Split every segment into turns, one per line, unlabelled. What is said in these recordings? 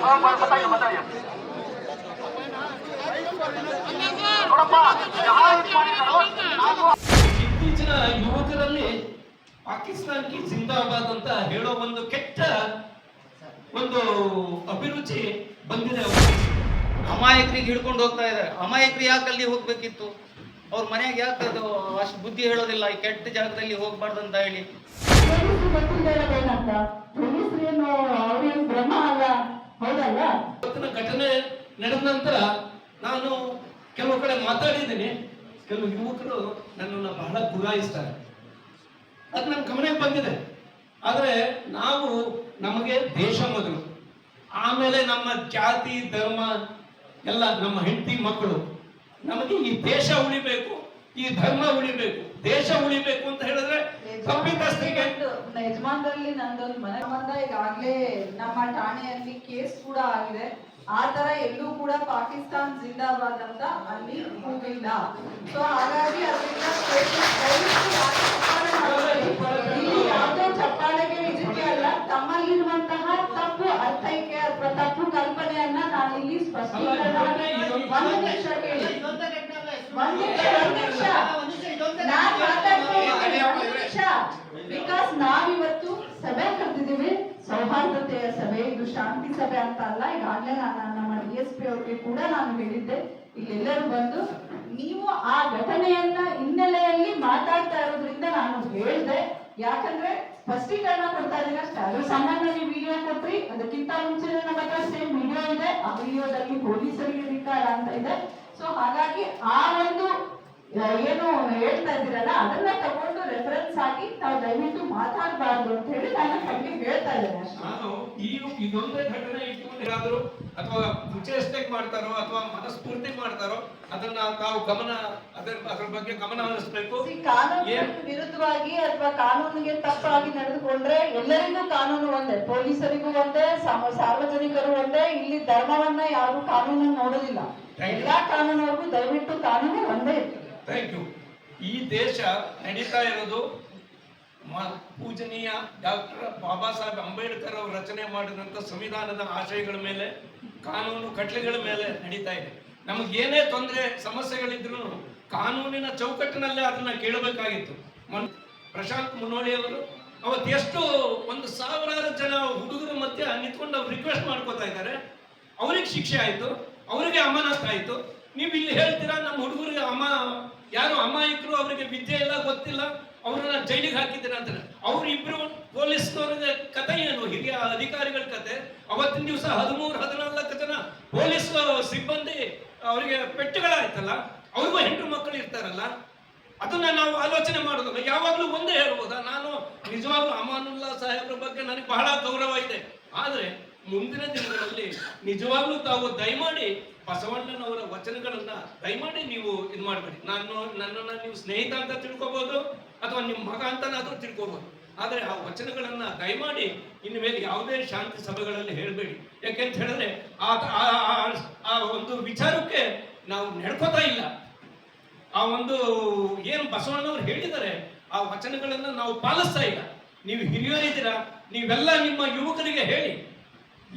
बताइए बताइए ನೋಡಪ್ಪ ಯಾರು ಇದು ಮಾಡಿದ್ದಾರೋ ನಾನು
ಇತ್ತೀಚಿನ ಯುವಕರಲ್ಲಿ ಪಾಕಿಸ್ತಾನಕ್ಕೆ ಜಿಂದಾಬಾದ್ ಅಂತ ಹೇಳೋ ಒಂದು ಕೆಟ್ಟ ಒಂದು ಅಭಿರುಚಿ ಬಂದಿದೆ ಅವ್ರಿಗೆ.
ಅಮಾಯಕರಿಗೆ ಹಿಡ್ಕೊಂಡು ಹೋಗ್ತಾ ಇದ್ದಾರೆ ಅಮಾಯಕರು ಯಾಕೆ ಅಲ್ಲಿ ಹೋಗ್ಬೇಕಿತ್ತು ಅವ್ರ ಮನೆಯಾಗ ಯಾಕೆ ಅದು ಅಷ್ಟು ಬುದ್ಧಿ ಹೇಳೋದಿಲ್ಲ ಈ ಕೆಟ್ಟ ಜಾಗದಲ್ಲಿ ಹೋಗ್ಬಾರ್ದು ಅಂತ ಹೇಳಿ
ಪೊಲೀಸ್ರು ಗೊತ್ತಿಲ್ಲದೆ ಇರೋದೇನಂತ ಪೊಲೀಸ್ರು ಏನು ಅವ್ರೇನು ಭ್ರಮ ಅಲ್ಲ ಹೌದಲ್ಲ?
ಇವತ್ತಿನ ಘಟನೆ ನಡೆದ ನಂತರ ನಾನು ಕೆಲವು ಕಡೆ ಮಾತಾಡಿದ್ದೀನಿ. ಕೆಲವು ಯುವಕರು ನನ್ನನ್ನು ಬಹಳ ಗುರಾಯಿಸ್ತಾರೆ. ಅದು ನನ್ನ ಗಮನಕ್ಕೆ ಬಂದಿದೆ. ಆದರೆ ನಾವು ನಮಗೆ ದೇಶ ಮೊದಲು ಆಮೇಲೆ ನಮ್ಮ ಜಾತಿ, ಧರ್ಮ, ಎಲ್ಲ ನಮ್ಮ ಹೆಂಡತಿ ಮಕ್ಕಳು. ನಮಗೆ ಈ ದೇಶ ಉಳಿಬೇಕು, ಈ ಧರ್ಮ ಉಳಿಬೇಕು. ದೇಶ ಉಳಿಬೇಕು ಅಂತ ಹೇಳಿದ್ರೆ ತಪ್ಪಿತಸ್ಥರಿಗೆ
ಯಜಮಾನರಲ್ಲಿ ನಂದೊಂದು ಮನೆ ಸಂಬಂಧ ಈಗಾಗ್ಲೇ ನಮ್ಮ ಠಾಣೆಯಲ್ಲಿ ಕೇಸ್ ಕೂಡ ಆಗಿದೆ. ಆ ತರ ಎಲ್ಲೂ ಕೂಡ ಪಾಕಿಸ್ತಾನ್ ಜಿಂದಾಬಾದ್ ಅಂತ ಅಲ್ಲಿ ಹೋಗಿಲ್ಲ ಸೊ ಹಾಗಾಗಿ ಅದರಿಂದ ಯಾವುದೇ ಚಪ್ಪಾಳೆಗೆ ಇದಕ್ಕೆ ಅಲ್ಲ. ತಮ್ಮಲ್ಲಿರುವಂತಹ ತಪ್ಪು ಅರ್ಥೈಕೆ ಅಥವಾ ತಪ್ಪು ಕಲ್ಪನೆಯನ್ನ ನಾನು ಇಲ್ಲಿ ಸ್ಪಷ್ಟೀಕರಣ ಒಂದು ಕೇಳಿ. ಬಿಕಾಸ್ ನಾವಿವತ್ತು ಸಭೆ ಕರೆದಿದ್ದೀವಿ. ಸಭೆ, ಇದು ಶಾಂತಿ ಸಭೆ ಅಂತ ಅಲ್ಲ. ಈಗಾಗಲೇ ನಾನು ನಮ್ಮ ಡಿ ಎಸ್ ಪಿ ಅವ್ರಿಗೆ ಕೂಡ ನಾನು ಹೇಳಿದ್ದೆ. ಇಲ್ಲೆಲ್ಲರೂ ಬಂದು ನೀವು ಆ ಘಟನೆಯನ್ನ ಹಿನ್ನೆಲೆಯಲ್ಲಿ ಮಾತಾಡ್ತಾ ಇರೋದ್ರಿಂದ ನಾನು ಹೇಳಿದೆ. ಯಾಕಂದ್ರೆ ಸ್ಪಷ್ಟೀಕರಣ ಕೊಡ್ತಾ ಅಷ್ಟೇ. ಅದ್ರ ಸಂಬಂಧ ನೀವು ವಿಡಿಯೋ ಕೊಟ್ರಿ, ಅದಕ್ಕಿಂತ ಮುಂಚೆ ನಮ್ಮ ಹತ್ರ ಸೇಮ್ ವಿಡಿಯೋ ಇದೆ. ಆ ವಿಡಿಯೋದಲ್ಲಿ ಪೊಲೀಸರಿಗೆ ಅಧಿಕಾರ ಅಂತ ಇದೆ. ಸೊ ಹಾಗಾಗಿ ಆ ಒಂದು ಏನು ಹೇಳ್ತಾ ಇದ್ದೀರಲ್ಲ ಅದನ್ನ ತಗೊಂಡು ರೆಫರೆನ್ಸ್ ಆಗಿ ತಾವು ದಯವಿಟ್ಟು ಮಾತಾಡಬಾರ್ದು ಅಂತ ಹೇಳಿ ನಾನು ಹಾಗೆ ಹೇಳ್ತಾ ಇದ್ದೇನೆ
ನಾನು ಈ ಇದೊಂದೇ ಘಟನೆ ಇಟ್ಕೊಂಡು ಯಾರಾದ್ರು ಅಥವಾ ಮುಚೇಷ್ಟೆಗೆ ಮಾಡ್ತಾರೋ ಅಥವಾ ಮನಸ್ಫೂರ್ತಿ ಮಾಡ್ತಾರೋ ಅದನ್ನ ತಾವು ಗಮನ ಅದರ ಅದ್ರ ಬಗ್ಗೆ ಗಮನ ಹರಿಸ್ಬೇಕು ಏನ್
ವಿರುದ್ಧವಾಗಿ ಅಥವಾ ಕಾನೂನಿಗೆ ತಪ್ಪಾಗಿ ನಡೆದುಕೊಂಡ್ರೆ ಎಲ್ಲರಿಗೂ ಕಾನೂನು ಒಂದೇ ಪೊಲೀಸರಿಗೂ ಒಂದೇ ಸಾರ್ವಜನಿಕರು ಒಂದೇ ಇಲ್ಲಿ ಧರ್ಮವನ್ನ ಯಾರು ಕಾನೂನನ್ನು. ಎಲ್ಲಾ ಕಾನೂನು ದಯವಿಟ್ಟು ಕಾನೂನು ಒಂದೇ ಇರ್ತದೆ.
ಥ್ಯಾಂಕ್ ಯು ಈ ದೇಶ ನಡೀತಾ ಇರೋದು ಪೂಜನೀಯ ಡಾಕ್ಟರ್ ಬಾಬಾ ಸಾಹೇಬ್ ಅಂಬೇಡ್ಕರ್ ಅವರು ರಚನೆ ಮಾಡಿದಂತ ಸಂವಿಧಾನದ ಆಶಯಗಳ ಮೇಲೆ ಕಾನೂನು ಕಟ್ಲೆಗಳ ಮೇಲೆ ನಡೀತಾ ಇದೆ. ನಮಗೆ ಏನೇ ತೊಂದರೆ ಸಮಸ್ಯೆಗಳಿದ್ರು ಕಾನೂನಿನ ಚೌಕಟ್ಟಿನಲ್ಲೇ ಅದನ್ನ ಕೇಳಬೇಕಾಗಿತ್ತು. ಪ್ರಶಾಂತ್ ಮುನ್ನೋಳಿ ಅವರು ಅವತ್ತು ಎಷ್ಟು ಒಂದು ಸಾವಿರಾರು ಜನ ಹುಡುಗರ ಮಧ್ಯೆ ನಿಂತ್ಕೊಂಡು ಅವ್ರು ರಿಕ್ವೆಸ್ಟ್ ಮಾಡ್ಕೋತಾ ಇದ್ದಾರೆ. ಅವ್ರಿಗೆ ಶಿಕ್ಷೆ ಆಯ್ತು. ಅವರಿಗೆ ಅಮಾನತ್ ಆಯ್ತು. ನೀವು ಇಲ್ಲಿ ಹೇಳ್ತೀರಾ ನಮ್ಮ ಹುಡುಗರಿಗೆ ಅಮ್ಮ ಯಾರು ಅಮಾಯಕರು, ಅವರಿಗೆ ವಿದ್ಯೆ ಇಲ್ಲ ಗೊತ್ತಿಲ್ಲ, ಅವ್ರನ್ನ ಜೈಲಿಗೆ ಹಾಕಿದ್ದೀರ ಅಂತಾರೆ. ಅವ್ರು ಇಬ್ರು ಪೊಲೀಸ್ನವ್ರಿಗೆ ಕತೆ ಏನು? ಹಿರಿಯ ಅಧಿಕಾರಿಗಳ ಕತೆ. ಅವತ್ತಿನ ದಿವಸ ಹದಿಮೂರು, ಹದಿನಾಲ್ಕು ಜನ ಪೊಲೀಸ್ ಸಿಬ್ಬಂದಿ ಅವರಿಗೆ ಪೆಟ್ಟುಗಳಾಯ್ತಲ್ಲ ಅವ್ರಿಗೂ ಹೆಣ್ಣು ಮಕ್ಕಳು ಇರ್ತಾರಲ್ಲ, ಅದನ್ನ ನಾವು ಆಲೋಚನೆ ಮಾಡೋದಲ್ಲ. ಯಾವಾಗಲೂ ಒಂದೇ ಹೇಳ್ಬೋದಾ? ನಾನು ನಿಜವಾಗ್ಲೂ ಅಮಾನುಲ್ಲಾ ಸಾಹೇಬ್ರ ಬಗ್ಗೆ ನನಗೆ ಬಹಳ ಗೌರವ ಇದೆ. ಆದ್ರೆ ಮುಂದಿನ ದಿನಗಳಲ್ಲಿ ನಿಜವಾಗ್ಲೂ ತಾವು ದಯಮಾಡಿ ಬಸವಣ್ಣನವರ ವಚನಗಳನ್ನ ದಯಮಾಡಿ ನೀವು ಇದು ಮಾಡಬೇಡಿ. ನಾನು ನನ್ನನ್ನ ನೀವು ಸ್ನೇಹಿತ ಅಂತ ತಿಳ್ಕೊಬಹುದು ಅಥವಾ ನಿಮ್ಮ ಮಗ ಅಂತನಾದ್ರೂ ತಿಳ್ಕೋಬಹುದು ಆದರೆ ಆ ವಚನಗಳನ್ನ ದಯಮಾಡಿ ಇನ್ನು ಮೇಲೆ ಯಾವುದೇ ಶಾಂತಿ ಸಭೆಗಳಲ್ಲಿ ಹೇಳಬೇಡಿ. ಯಾಕೆಂತ ಹೇಳಿದ್ರೆ ಆ ಆ- ಒಂದು ವಿಚಾರಕ್ಕೆ ನಾವು ನಡ್ಕೋತಾ ಇಲ್ಲ. ಆ ಒಂದು ಏನು ಬಸವಣ್ಣವ್ರು ಹೇಳಿದ್ದಾರೆ ಆ ವಚನಗಳನ್ನ ನಾವು ಪಾಲಿಸ್ತಾ ಇಲ್ಲ. ನೀವು ಹಿರಿಯರಿದ್ದೀರಾ? ನೀವೆಲ್ಲ ನಿಮ್ಮ ಯುವಕರಿಗೆ ಹೇಳಿ.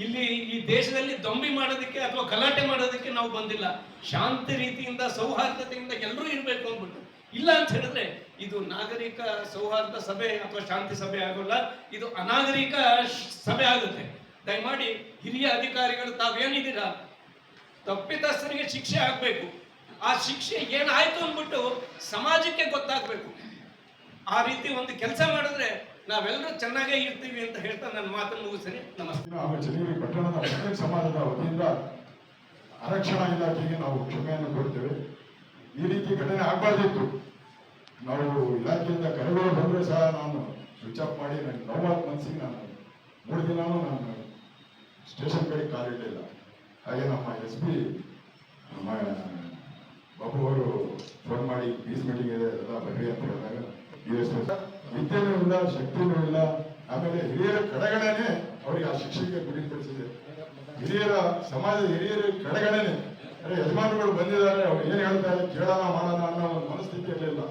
ಇಲ್ಲಿ ಈ ದೇಶದಲ್ಲಿ ದೊಂಬಿ ಮಾಡೋದಕ್ಕೆ ಅಥವಾ ಗಲಾಟೆ ಮಾಡೋದಕ್ಕೆ ನಾವು ಬಂದಿಲ್ಲ. ಶಾಂತಿ ರೀತಿಯಿಂದ, ಸೌಹಾರ್ದತೆಯಿಂದ ಎಲ್ಲರೂ ಇರಬೇಕು ಅಂದ್ಬಿಟ್ಟು. ಇಲ್ಲ ಅಂತ ಹೇಳಿದ್ರೆ ಇದು ನಾಗರಿಕ ಸೌಹಾರ್ದ ಸಭೆ ಅಥವಾ ಶಾಂತಿ ಸಭೆ ಆಗೋಲ್ಲ, ಇದು ಅನಾಗರಿಕ ಸಭೆ ಆಗುತ್ತೆ. ದಯಮಾಡಿ ಹಿರಿಯ ಅಧಿಕಾರಿಗಳು, ತಾವೇನಿದ್ದೀರಾ? ತಪ್ಪಿತಸ್ಥರಿಗೆ ಶಿಕ್ಷೆ ಆಗಬೇಕು. ಆ ಶಿಕ್ಷೆ ಏನಾಯ್ತು ಅಂದ್ಬಿಟ್ಟು ಸಮಾಜಕ್ಕೆ ಗೊತ್ತಾಗಬೇಕು. ಆ ರೀತಿ ಒಂದು ಕೆಲಸ ಮಾಡಿದ್ರೆ ನಾವೆಲ್ಲರೂ ಚೆನ್ನಾಗೇ ಇರ್ತೀವಿ ಅಂತ ಹೇಳ್ತಾ ನನ್ನ ಮಾತನ್ನು ಮುಗಿಸ್ತೀನಿ.
ನಮಸ್ಕಾರ ಪಟ್ಟಣದ ಮುಸ್ಲಿಂ ಸಮಾಜದ ವತಿಯಿಂದ ಆರಕ್ಷಣಾ ಇಲಾಖೆಗೆ ನಾವು ಕ್ಷಮೆಯನ್ನು ಕೊಡ್ತೇವೆ ಈ ರೀತಿ ಘಟನೆ ಆಗಬಾರ್ದಿತ್ತು. ನಾವು ಇಲಾಖೆಯಿಂದ ಕರೆಗಳು ಬಂದರೆ ಸಹ ನಾನು ಸ್ವಿಚ್ ಆಫ್ ಮಾಡಿ ನನಗೆ ನೋವಾದ ಮನಸ್ಸಿಗೆ ನಾನು ಮೂರು ದಿನಾನು ನಾನು ಸ್ಟೇಷನ್ ಕಡೆ ಕಾಲಿಡಲಿಲ್ಲ ಹಾಗೆ ನಮ್ಮ ಎಸ್ ಪಿ, ನಮ್ಮ ಬಾಬು ಅವರು ಫೋನ್ ಮಾಡಿ ಪೀಸ್ ಮೀಟಿಂಗ್ ಇದೆ, ಎಲ್ಲ ಬರ್ರಿ ಅಂತ ಹೇಳಿದಾಗ ಈ ವಿದ್ಯೆನೂ ಇಲ್ಲ ಶಕ್ತಿನೂ ಇಲ್ಲ ಆಮೇಲೆ ಹಿರಿಯರ ಕಡೆಗಡೆನೆ ಅವರಿಗೆ ಆ ಶಿಕ್ಷೆಗೆ ಗುರಿಪಡಿಸಿದೆ. ಹಿರಿಯರ ಸಮಾಜದ ಹಿರಿಯರ ಕಡೆಗಡೆನೆ, ಅರೆ ಯಜಮಾನರುಗಳು ಬಂದಿದ್ದಾರೆ, ಅವ್ರು ಏನು ಹೇಳ್ತಾರೆ, ಕೇಳೋಣ, ಮಾಡೋಣ ಅನ್ನೋ ಒಂದು ಮನಸ್ಥಿತಿ ಇರಲಿಲ್ಲ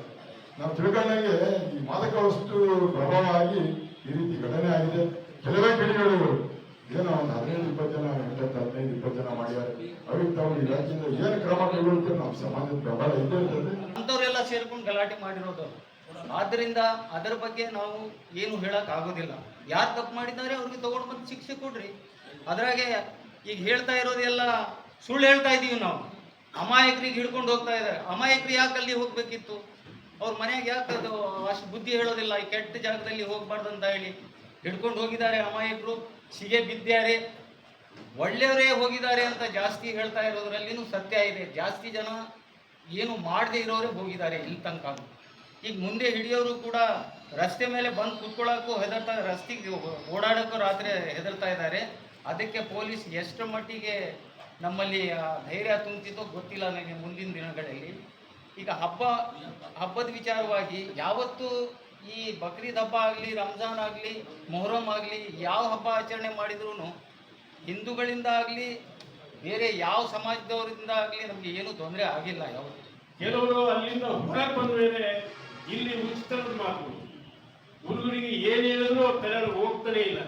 ನಾವು ತಿಳ್ಕೊಂಡಂಗೆ ಈ ಮಾದಕ ವಸ್ತು ಪ್ರಭಾವ ಆಗಿ ಈ ರೀತಿ ಘಟನೆ ಆಗಿದೆ. ಕೆಲವೇ ಕಿಡಿಗಳು ಏನೋ ಒಂದು ಹದಿನೈದು, ಇಪ್ಪತ್ತು ಜನ ಅವ್ರಿಗೆ ತಾವು ಇಲಾಖೆಯಿಂದ ಏನು ಕ್ರಮ ಕೈಗೊಳ್ತೀವಿ ನಮ್ಮ ಸಮಾಜದ ಪ್ರಭಾವ ಇದ್ದೇ ಇರ್ತದೆ.
ಅಂಥವರೆಲ್ಲ ಸೇರ್ಕೊಂಡು ಗಲಾಟೆ ಮಾಡಿರೋದು ಆದ್ದರಿಂದ ಅದರ ಬಗ್ಗೆ ನಾವು ಏನು ಹೇಳೋಕ್ಕಾಗೋದಿಲ್ಲ ಯಾರು ತಪ್ಪು ಮಾಡಿದ್ದಾರೆ ಅವ್ರಿಗೆ ತಗೊಂಡು ಬಂದು ಶಿಕ್ಷೆ ಕೊಡ್ರಿ. ಅದರಾಗೆ ಈಗ ಹೇಳ್ತಾ ಇರೋದೆಲ್ಲ ಸುಳ್ಳು ಹೇಳ್ತಾ ಇದೀವಿ ನಾವು. ಅಮಾಯಕರಿಗೆ ಹಿಡ್ಕೊಂಡು ಹೋಗ್ತಾ ಇದ್ದಾರೆ. ಅಮಾಯಕರು ಯಾಕೆ ಅಲ್ಲಿ ಹೋಗ್ಬೇಕಿತ್ತು? ಅವ್ರ ಮನೆಯಾಗ ಯಾಕೆ ಅದು ಅಷ್ಟು ಬುದ್ಧಿ ಹೇಳೋದಿಲ್ಲ? ಈ ಕೆಟ್ಟ ಜಾಗದಲ್ಲಿ ಹೋಗ್ಬಾರ್ದು ಅಂತ ಹೇಳಿ ಹಿಡ್ಕೊಂಡು ಹೋಗಿದ್ದಾರೆ ಅಮಾಯಕರು. ಸಿಗೆ ಬಿದ್ದಾರೆ ಒಳ್ಳೆಯವರೇ ಹೋಗಿದ್ದಾರೆ ಅಂತ ಜಾಸ್ತಿ ಹೇಳ್ತಾ ಇರೋದ್ರಲ್ಲಿನೂ ಸತ್ಯ ಇದೆ. ಜಾಸ್ತಿ ಜನ ಏನು ಮಾಡದೇ ಇರೋರೇ ಹೋಗಿದ್ದಾರೆ ಇಲ್ಲಿ ತನಕ. ಈಗ ಮುಂದೆ ಹಿಡಿಯೋರು ಕೂಡ ರಸ್ತೆ ಮೇಲೆ ಬಂದು ಕುತ್ಕೊಳ್ಳೋಕ್ಕೂ ಹೆದರ್ತಾ ರಸ್ತೆಗೆ ಓಡಾಡೋಕ್ಕೂ ರಾತ್ರಿ ಹೆದರ್ತಾ ಇದ್ದಾರೆ. ಅದಕ್ಕೆ ಪೊಲೀಸ್ ಎಷ್ಟು ಮಟ್ಟಿಗೆ ನಮ್ಮಲ್ಲಿ ಧೈರ್ಯ ತುಂಬಿತೋ ಗೊತ್ತಿಲ್ಲ ನನಗೆ ಮುಂದಿನ ದಿನಗಳಲ್ಲಿ. ಈಗ ಹಬ್ಬ, ಹಬ್ಬದ ವಿಚಾರವಾಗಿ ಯಾವತ್ತು ಈ ಬಕ್ರೀದ್ ಹಬ್ಬ ಆಗಲಿ, ರಂಜಾನ್ ಆಗಲಿ, ಮೊಹರಂ ಆಗಲಿ ಯಾವ ಹಬ್ಬ ಆಚರಣೆ ಮಾಡಿದ್ರೂ ಹಿಂದೂಗಳಿಂದ ಆಗಲಿ, ಬೇರೆ ಯಾವ ಸಮಾಜದವರಿಂದ ಆಗಲಿ ನಮಗೆ ಏನೂ ತೊಂದರೆ ಆಗಿಲ್ಲ ಯಾವತ್ತು.
ಕೆಲವರು ಅಲ್ಲಿಂದ ಹೊರಗೆ ಬಂದ ಮೇಲೆ ಇಲ್ಲಿ ಉಚಿತದ ಮಾತು ಹುಡುಗರಿಗೆ ಏನ್ ಹೇಳಿದ್ರು ಅವ್ರ ತಲೆ ಹೋಗ್ತಾನೆ ಇಲ್ಲ.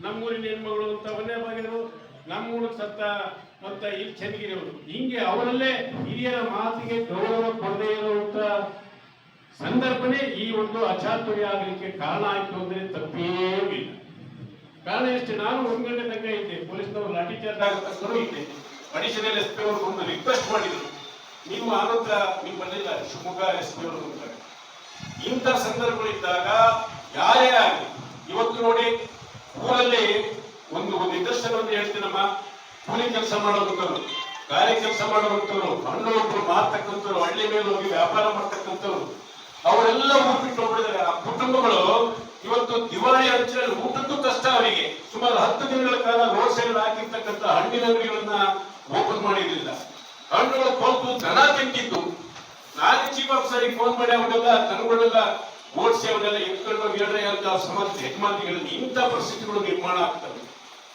ನಮ್ಮೂರಿನ ಹೆಣ್ಮಗಳು ಅಂತ ಒಂದೇ ಬಾಗಿದ್ರು. ನಮ್ಮೂರಿಗೆ ಸತ್ತ ಅಂತ ಇಲ್ಲಿ ಚನ್ನಗಿರಿಯವರು. ಹಿಂಗೆ ಅವರಲ್ಲೇ ಹಿರಿಯರ ಮಾತಿಗೆ ಗೌರವ ಕೊಡದೇ ಇರುವಂತ ಸಂದರ್ಭನೇ ಈ ಒಂದು ಅಚಾತುರ್ಯ ಆಗಲಿಕ್ಕೆ ಕಾರಣ ಆಯ್ತು ಅಂದ್ರೆ ತಪ್ಪೇ ಇಲ್ಲ. ಕಾರಣ ಎಷ್ಟು? ನಾನು ಒಂದ್ ಗಂಟೆ ತನಕ ಇದ್ದೆ. ಪೊಲೀಸ್ನವರು ಲಾಠಿ ಚಾರ್ಜ್ ಆಗತಕ್ಕೂ ಇದ್ದೆ ಅಡಿಷನಲ್ ಎಸ್ ಪಿ ಅವರು ಒಂದು ರಿಕ್ವೆಸ್ಟ್ ಮಾಡಿದ್ರು. ನೀವು ಆನಂತರ ನೀವು ಶಿವಮೊಗ್ಗ ಎಸ್ ಪಿ ಅವರು ಇಂಥ ಸಂದರ್ಭಗಳಿದ್ದಾಗ ಯಾರೇ ಆಗಲಿ, ಇವತ್ತು ನೋಡಿ ಊರಲ್ಲಿ ಒಂದು ಒಂದು ನಿದರ್ಶನವನ್ನು ಹೇಳ್ತೀನಮ್ಮ ಕೂಲಿ ಕೆಲಸ ಮಾಡೋದಂತವ್ರು ಗಾರೆ ಕೆಲಸ ಮಾಡೋದಂತವ್ರು ಹಣ್ಣು ಒಬ್ಬರು ಮಾರ್ತಕ್ಕಂಥವ್ರು, ಹಳ್ಳಿ ಮೇಲೆ ಹೋಗಿ ವ್ಯಾಪಾರ ಮಾಡ್ತಕ್ಕಂಥವ್ರು, ಅವರೆಲ್ಲ ಬಿಟ್ಟು ಹೋಗ್ಬಿಟ್ಟಿದ್ದಾರೆ ಆ ಕುಟುಂಬಗಳು ಇವತ್ತು ದಿವಾಳಿ ಅಂಚಿನಲ್ಲಿ ಊಟದ್ದು ಕಷ್ಟ ಅವರಿಗೆ. ಸುಮಾರು ಹತ್ತು ದಿನಗಳ ಕಾಲ ರೋಡ್ ಸೈಡ್ ಹಾಕಿರ್ತಕ್ಕಂಥ ಹಣ್ಣಿನ ಅಂಗಡಿಗಳನ್ನ ಓಪನ್ ಮಾಡಿರಲಿಲ್ಲ. ಹಣ್ಣುಗಳು ಕೊಂತು ದನ ತಿಂತಿದ್ದು ನಾನೇ ಚೀಫ್ ಆಫೀಸರ್ ಫೋನ್ ಮಾಡಿ ಅವನ್ನೆಲ್ಲ ದನಗಳೆಲ್ಲ ಓಡಿಸಿ ಅವನ್ನೆಲ್ಲ ಎತ್ಕೊಂಡು ಹೇಳ್ರೆ ಅಂತ ಸಮಾಜದ ಯಜಮಾನಿಗಳಲ್ಲಿ ಇಂಥ ಪರಿಸ್ಥಿತಿಗಳು ನಿರ್ಮಾಣ ಆಗ್ತವೆ.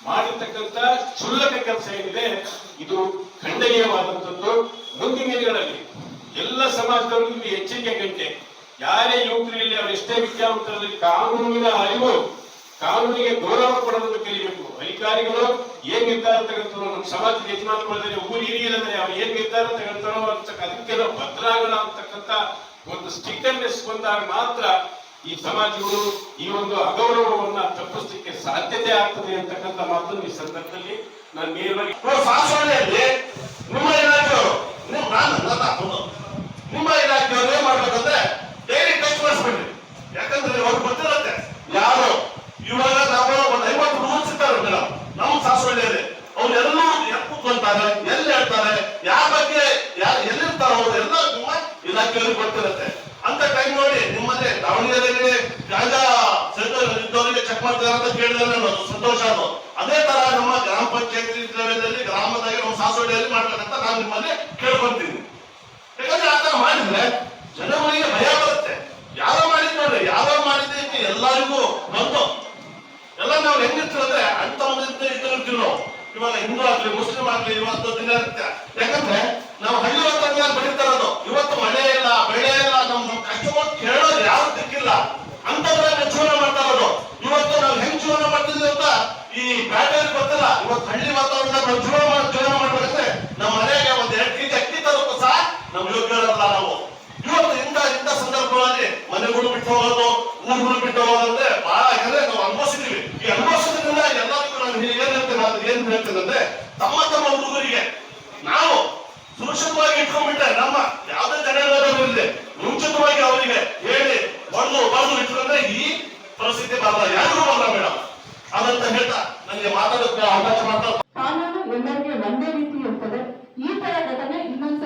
ಮಾಡಿರ್ತಕ್ಕಂಥ ಕ್ಷುಲ್ಲಕ ಕೆಲಸ ಏನಿದೆ, ಇದು ಖಂಡನೀಯವಾದಂಥದ್ದು. ಮುಂದಿನ ದಿನಗಳಲ್ಲಿ ಎಲ್ಲ ಸಮಾಜದವರಿಗೂ ಇದು ಎಚ್ಚರಿಕೆ ಗಂಟೆ ಯಾರೇ ಯುವಕರಲ್ಲಿ ಅವ್ರು ಎಷ್ಟೇ ವಿದ್ಯಾವಂತರಲ್ಲಿ ಕಾನೂನಿನ ಅರಿವು ಕಾನೂನಿಗೆ ಗೌರವ ಕೊಡೋದನ್ನು ಕಲಿಬೇಕು. ಅಧಿಕಾರಿಗಳು ಏನ್ ನಿರ್ಧಾರ ತಗೊಳ್ತಾರೋ ನಮ್ಮ ಸಮಾಜದ ಯಜಮಾನಗಳಿದ್ದಾರೆ ಊರು ಹಿರಿಯರಿದ್ದಾರೆ ಅವ್ರು ಏನ್ ನಿರ್ಧಾರ ತಗೊಳ್ತಾರೋ ಅದಕ್ಕೆ ನಾವು ಭದ್ರಾಗೋಣ ಅಂತಕ್ಕಂಥ ಒಂದು ಸ್ಟಿಕ್ಕರ್ನೆಸ್ ಬಂದಾಗ ಮಾತ್ರ ಈ ಸಮಾಜಗಳು ಈ ಒಂದು ಅಗೌರವವನ್ನ ತಪ್ಪಿಸಲಿಕ್ಕೆ ಸಾಧ್ಯತೆ ಆಗ್ತದೆ ಅಂತಕ್ಕಂಥ ಮಾತನ್ನು ಈ ಸಂದರ್ಭದಲ್ಲಿ ನಾನು ನೇರವಾಗಿ
ಮುಂಬೈ ನಿಮ್ಮ ಇಲಾಖೆಯವರು ನಿಮ್ಮ ಇಲಾಖೆಯವರು ಏನ್ ಮಾಡ್ಬೇಕಂದ್ರೆ ಡೈಲಿ ಟೆಸ್ಟ್ ಮಾಡಿಸ್ಬಿಡ್ರಿ. ಯಾಕಂದ್ರೆ ಅವ್ರು ಗೊತ್ತಿರತ್ತೆ. ಯಾರು ಇವಾಗ ನಾವು ಒಂದು ಐವತ್ತು ರೂಲ್ಸ್ ಇದ್ದಾರೆ ಮೇಡಮ್ ನಮ್ಮ ಸಾಸಣೆಯಲ್ಲಿ ಅವ್ರು ಎಲ್ಲಿ ಎಲ್ಲಿ ಹೇಳ್ತಾರೆ ಯಾವ ಬಗ್ಗೆ, ಯಾರು ಎಲ್ಲಿರ್ತಾರೋ ಅವ್ರು ಎಲ್ಲ ನಿಮ್ಮ ಇಲಾಖೆಯಲ್ಲಿ ಗೊತ್ತಿರುತ್ತೆ. ಅಂತ ಟೈಮ್ ನೋಡಿ ನಿಮ್ಮಲ್ಲಿ ದಾವಣಗೆರೆಯಲ್ಲಿ ಗಾಂಧಾ ಸೆಂಟರ್ ಇದ್ದವರಿಗೆ ಚೆಕ್ ಮಾಡ್ತಾರೆ ಅಂತ ಕೇಳಿದ್ರೆ ನಾನು ಸಂತೋಷ ಅದು. ಅದೇ ತರ ನಮ್ಮ ಗ್ರಾಮ ಪಂಚಾಯತಿ ಲೆವೆಲಲ್ಲಿ ಗ್ರಾಮದಾಗೆ ನಮ್ಮ ಸಾಸೋಡಿಯಲ್ಲಿ ಮಾಡ್ಬೇಕಂತ ನಾನು ನಿಮ್ಮಲ್ಲಿ ಕೇಳ್ಕೊಂತೀನಿ. ಯಾಕಂದ್ರೆ ಆ ತರ ಮಾಡಿದ್ರೆ ಜನಗಳಿಗೆ ಭಯ ಬರುತ್ತೆ. ಯಾರೋ ಮಾಡಿದ್ ನೋಡ್ರಿ ಯಾರೋ ಮಾಡಿದ್ರೆ ಎಲ್ಲರಿಗೂ ಎಲ್ಲ ಹೆಂಗಿರ್ತದೆ ಅಂತ ದಿನ ನಾವು ಇವಾಗ ಹಿಂದೂ ಆಗ್ಲಿ, ಮುಸ್ಲಿಂ ಆಗ್ಲಿ, ಇವತ್ತು ದಿನ ಯಾಕಂದ್ರೆ ನಾವು ಹಳ್ಳಿ ವಾತಾವರಣ ಬೆಳೀತಾ ಇವತ್ತು ಮಳೆ ಇಲ್ಲ, ಬೆಳೆ ಇಲ್ಲ ನಮ್ ಕಷ್ಟಗಳು ಕೇಳೋದು ಯಾರು ದಿಕ್ಕಿಲ್ಲ ಅಂತದ್ರಲ್ಲಿ ಜೀವನ ಮಾಡ್ತಾ ಇರೋದು. ಇವತ್ತು ನಾವು ಹೆಂಗ್ ಜೀವನ ಮಾಡ್ತಿದ್ವಿ ಅಂತ ಈ ಬ್ಯಾಟರಿ ಗೊತ್ತಿಲ್ಲ. ಇವತ್ತು ಹಳ್ಳಿ ವಾತಾವರಣ ಜೀವನ ಮಾಡ್- ಜೀವನ ಮಾಡ್ಬೇಕಂದ್ರೆ ನಮ್ಮ ಮನೆಗೆ ಒಂದ್ ಎರಡು ಕೆಜಿ ಅಕ್ಕಿ ತರೋಕ್ಕೂ ಸಹ ನಮ್ ಯೋಗ್ಯರಲ್ಲ ನಾವು. ಇವತ್ತು ಇಂಥ ಇಂಥ ಸಂದರ್ಭಗಳಲ್ಲಿ ಮನೆಗಳು ಬಿಟ್ಟು ಹೋಗೋದು ಊರುಗಳು ಬಿಟ್ಟು ಹೋಗೋದಂದ್ರೆ ಬಹಳ ಯಾಕಂದ್ರೆ ನಾವು ಅನುಭವಿಸಿದೀವಿ ಈ ಅನುಭವಿಸೋದ್ರಿಂದ ಎಲ್ಲರಿಗೂ ನಾನು ಏನ್ ಹೇಳ್ತೇನೆ ನಾನು ಏನ್ ಹೇಳ್ತೇನೆ ಅಂದ್ರೆ, ತಮ್ಮ ತಮ್ಮ ಹುಡುಗರಿಗೆ ನಾವು ಸುರಕ್ಷಿತವಾಗಿ ಇಟ್ಕೊಂಡ್ಬಿಟ್ರೆ ನಮ್ಮ ಯಾವುದೇ ಜನ ಇಲ್ಲದೆ ಮುಂಚಿತವಾಗಿ ಅವರಿಗೆ ಹೇಳಿ, ಬಂದು ಬಂದು ಇಟ್ಕೊಂಡ್ರೆ ಈ ಪರಿಸ್ಥಿತಿ ಬರಲ್ಲ ಯಾರಿಗೂ ಬರಲ್ಲ ಮೇಡಮ್ ಅದಂತ ಹೇಳ್ತಾ ನನಗೆ ಮಾತಾಡೋದಕ್ಕೆ ಅವಕಾಶ ಮಾಡ್ತಾ
ಕಾನೂನು ಎಲ್ಲರಿಗೆ ಒಂದೇ ರೀತಿ ಇರ್ತದೆ. ಈ ತರ ಘಟನೆ ಬಿಕಾಸ್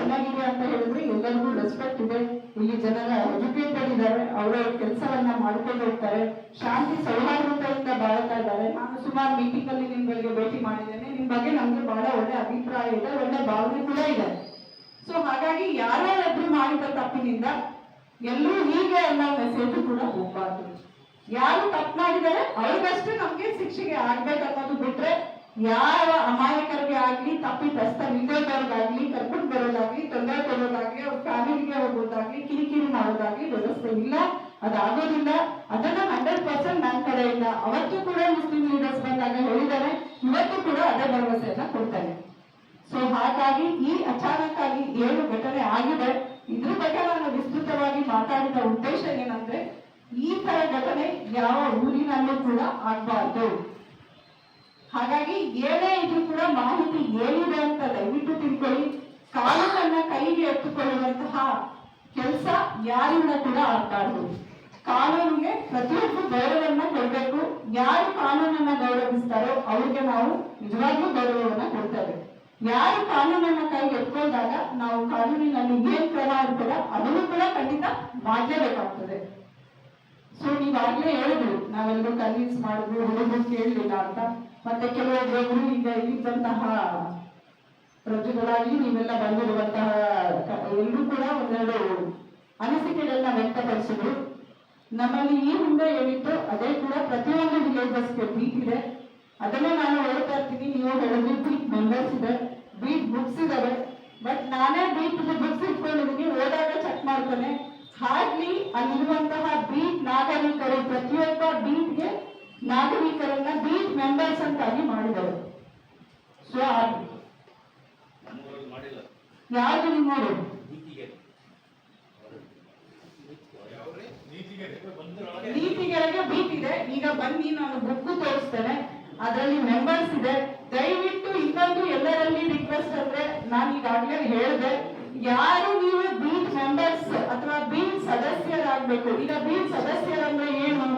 ಚೆನ್ನಾಗಿದೆ ಅಂತ ಹೇಳಿದ್ರೆ ಎಲ್ಲರಿಗೂ ರೆಸ್ಪೆಕ್ಟ್ ಇದೆ. ಇಲ್ಲಿ ಜನರ ಎಜುಕೇಟೆಡ್ ಇದ್ದಾರೆ ಅವರ ಕೆಲಸವನ್ನ ಮಾಡ್ಕೊಂಡು ಹೋಗ್ತಾರೆ. ಶಾಂತಿ ಸೌಹಾರ್ದತೆಯಿಂದ ಬಾಳ್ತಾ ಇದ್ದಾರೆ. ನಾನು ಸುಮಾರು ಮೀಟಿಂಗ್ ಅಲ್ಲಿ ನಿಮ್ಗಳಿಗೆ ಭೇಟಿ ಮಾಡಿದ್ದೇನೆ. ನಿಮ್ ಬಗ್ಗೆ ನಮ್ಗೆ ಬಹಳ ಒಳ್ಳೆ ಅಭಿಪ್ರಾಯ ಇದೆ, ಒಳ್ಳೆ ಭಾವನೆ ಕೂಡ ಇದೆ. ಸೊ ಹಾಗಾಗಿ ಯಾರೇ ಒಬ್ರು ಮಾಡಿದ ತಪ್ಪಿನಿಂದ ಎಲ್ಲರೂ ಹೀಗೆ ಅನ್ನೋ ಮೆಸೇಜ್ ಕೂಡ ಹೋಗ್ಬಾರ್ದು. ಯಾರು ತಪ್ಪು ಮಾಡಿದ್ದಾರೆ, ಅವ್ರಿಗಷ್ಟೇ ನಮ್ಗೆ ಶಿಕ್ಷೆಗೆ ಆಗ್ಬೇಕನ್ನೋದು ಬಿಟ್ರೆ ಯಾವ ಅಮಾಯಕರಿಗೆ ಆಗ್ಲಿ ತಪ್ಪಿತಸ್ಥ ಇಲ್ಲದವ್ರಿಗಾಗ್ಲಿ ಕರ್ಕೊಂಡು ಬರೋದಾಗ್ಲಿ, ತೊಂದರೆ ಕೊಡೋದಾಗ್ಲಿ, ಅವ್ರ ಫ್ಯಾಮಿಲಿಗೆ ಹೋಗೋದಾಗ್ಲಿ, ಕಿರಿಕಿರಿ ಮಾಡೋದಾಗ್ಲಿ ವ್ಯವಸ್ಥೆ ಇಲ್ಲ. ಅದಾಗೋದಿಲ್ಲ. ಅದನ್ನ ಹಂಡ್ರೆಡ್ ಪರ್ಸೆಂಟ್ ನನ್ನ ಇಲ್ಲ. ಅವತ್ತು ಕೂಡ ಮುಸ್ಲಿಂ ಲೀಡರ್ಸ್ ಬಂದಾಗ ಹೇಳಿದ್ದಾರೆ. ಇವತ್ತು ಕೂಡ ಅದೇ ಭರವಸೆಯನ್ನ ಸೊ ಹಾಗಾಗಿ ಈ ಅಚಾನಕ್ ಆಗಿ ಏನು ಘಟನೆ ಆಗಿದೆ, ಇದ್ರ ಬಗ್ಗೆ ನಾನು ವಿಸ್ತೃತವಾಗಿ ಮಾತಾಡಿದ ಉದ್ದೇಶ ಏನಂದ್ರೆ, ಈ ತರ ಘಟನೆ ಯಾವ ಊರಿನಲ್ಲೂ ಕೂಡ ಆಗ್ಬಾರ್ದು. ಹಾಗಾಗಿ ಏನೇ ಇದ್ರೂ ಕೂಡ ಮಾಹಿತಿ ಏನಿದೆ ಅಂತ ದಯವಿಟ್ಟು ತಿಳ್ಕೊಳ್ಳಿ. ಕಾನೂನನ್ನ ಕೈಗೆ ಎತ್ತುಕೊಳ್ಳುವಂತಹ ಕೆಲಸ ಯಾರಿಂದ ಕೂಡ ಆಗ್ಬಾರ್ದು ಕಾನೂನಿಗೆ ಪ್ರತಿಯೊಬ್ಬರು ಗೌರವವನ್ನ ಕೊಡಬೇಕು. ಯಾರು ಕಾನೂನನ್ನ ಗೌರವಿಸ್ತಾರೋ ಅವ್ರಿಗೆ ನಾವು ನಿಜವಾಗ್ಲೂ ಗೌರವವನ್ನ ಕೊಡ್ತೇವೆ ಯಾರು ಕಾನೂನನ್ನ ಕೈಗೆ ಎತ್ಕೊಂಡಾಗ ನಾವು ಕಾನೂನಿನಲ್ಲಿ ಏನ್ ಕ್ರಮ ಇರ್ತದ ಅದನ್ನು ಕೂಡ ಖಂಡಿತ ಮಾಡಲೇಬೇಕಾಗ್ತದೆ. ಸೊ ನೀವಾಗ್ಲೇ ಹೇಳಿದ್ರು ನಾವೆಲ್ಲರೂ ಕನ್ವಿನ್ಸ್ ಮಾಡಿದ್ರು ಹುಡುಗರು ಕೇಳಲಿಲ್ಲ ಅಂತ. ಮತ್ತೆ ಕೆಲವೊಬ್ಬರು ಈಗ ಇದ್ದಂತಹ ಪ್ರಜೆಗಳಾಗಿ ನೀವೆಲ್ಲ ಬಂದಿರುವಂತಹ ಎಲ್ಲರೂ ಕೂಡ ಒಂದೆರಡು ಅನಿಸಿಕೆಗಳನ್ನ ವ್ಯಕ್ತಪಡಿಸಿದ್ರು. ನಮ್ಮಲ್ಲಿ ಈ ಹಿಂದೆ ಏನಿತ್ತು, ಅದೇ ಕೂಡ ಪ್ರತಿಯೊಂದು ವಿಲೇಜಸ್ಗೆ ಬೀಟ್ ಇದೆ. ಅದನ್ನೇ ನಾನು ಹೇಳ್ತಾ ಇರ್ತೀನಿ, ನೀವು ಹೇಳಿದ್ರಿ ಬೀಟ್ ಮೆಂಬರ್ಸ್ ಇದೆ. ಬೀಟ್ ಬುಕ್ಸ್ ಇದಾವೆ. ಬಟ್ ನಾನೇ ಬೀಟ್ ಬುಕ್ಸ್ ಇಟ್ಕೊಂಡಿದ್ದೀನಿ ಓದಾಗ ಚೆಕ್ ಮಾಡ್ತಾನೆ. ಹಾರ್ಡ್ಲಿ ಅಲ್ಲಿರುವಂತಹ ಬೀಟ್ ನಾಗರಿಕರು ಪ್ರತಿಯೊಬ್ಬ ಬೀಟ್ಗೆ ನಾಗರಿಕರನ್ನ ಬೀಟ್ ಮೆಂಬರ್ಸ್ ಅಂತಾಗಿ ಮಾಡಿದರು ಸೊ ಯಾವುದು ನಿಮ್ಮವರು ನೀತಿಗೆರೆಗೆ ಬೀಟ್ ಇದೆ. ಈಗ ಬನ್ನಿ, ನಾನು ಬುಕ್ ತೋರಿಸ್ತೇನೆ. ಅದರಲ್ಲಿ ಮೆಂಬರ್ಸ್ ಇದೆ. ದಯವಿಟ್ಟು ಇನ್ನೊಂದು ಎಲ್ಲರಲ್ಲಿ ರಿಕ್ವೆಸ್ಟ್ ಅಂದ್ರೆ ನಾನು ಈಗಾಗಲೇ ಹೇಳಿದೆ. ಯಾರು ನೀವು ಬೀಟ್ ಮೆಂಬರ್ಸ್ ಅಥವಾ ಬೀಟ್ ಸದಸ್ಯರಾಗಬೇಕು? ಈಗ ಬೀಟ್ ಸದಸ್ಯರಂದ್ರೆ ಏನು?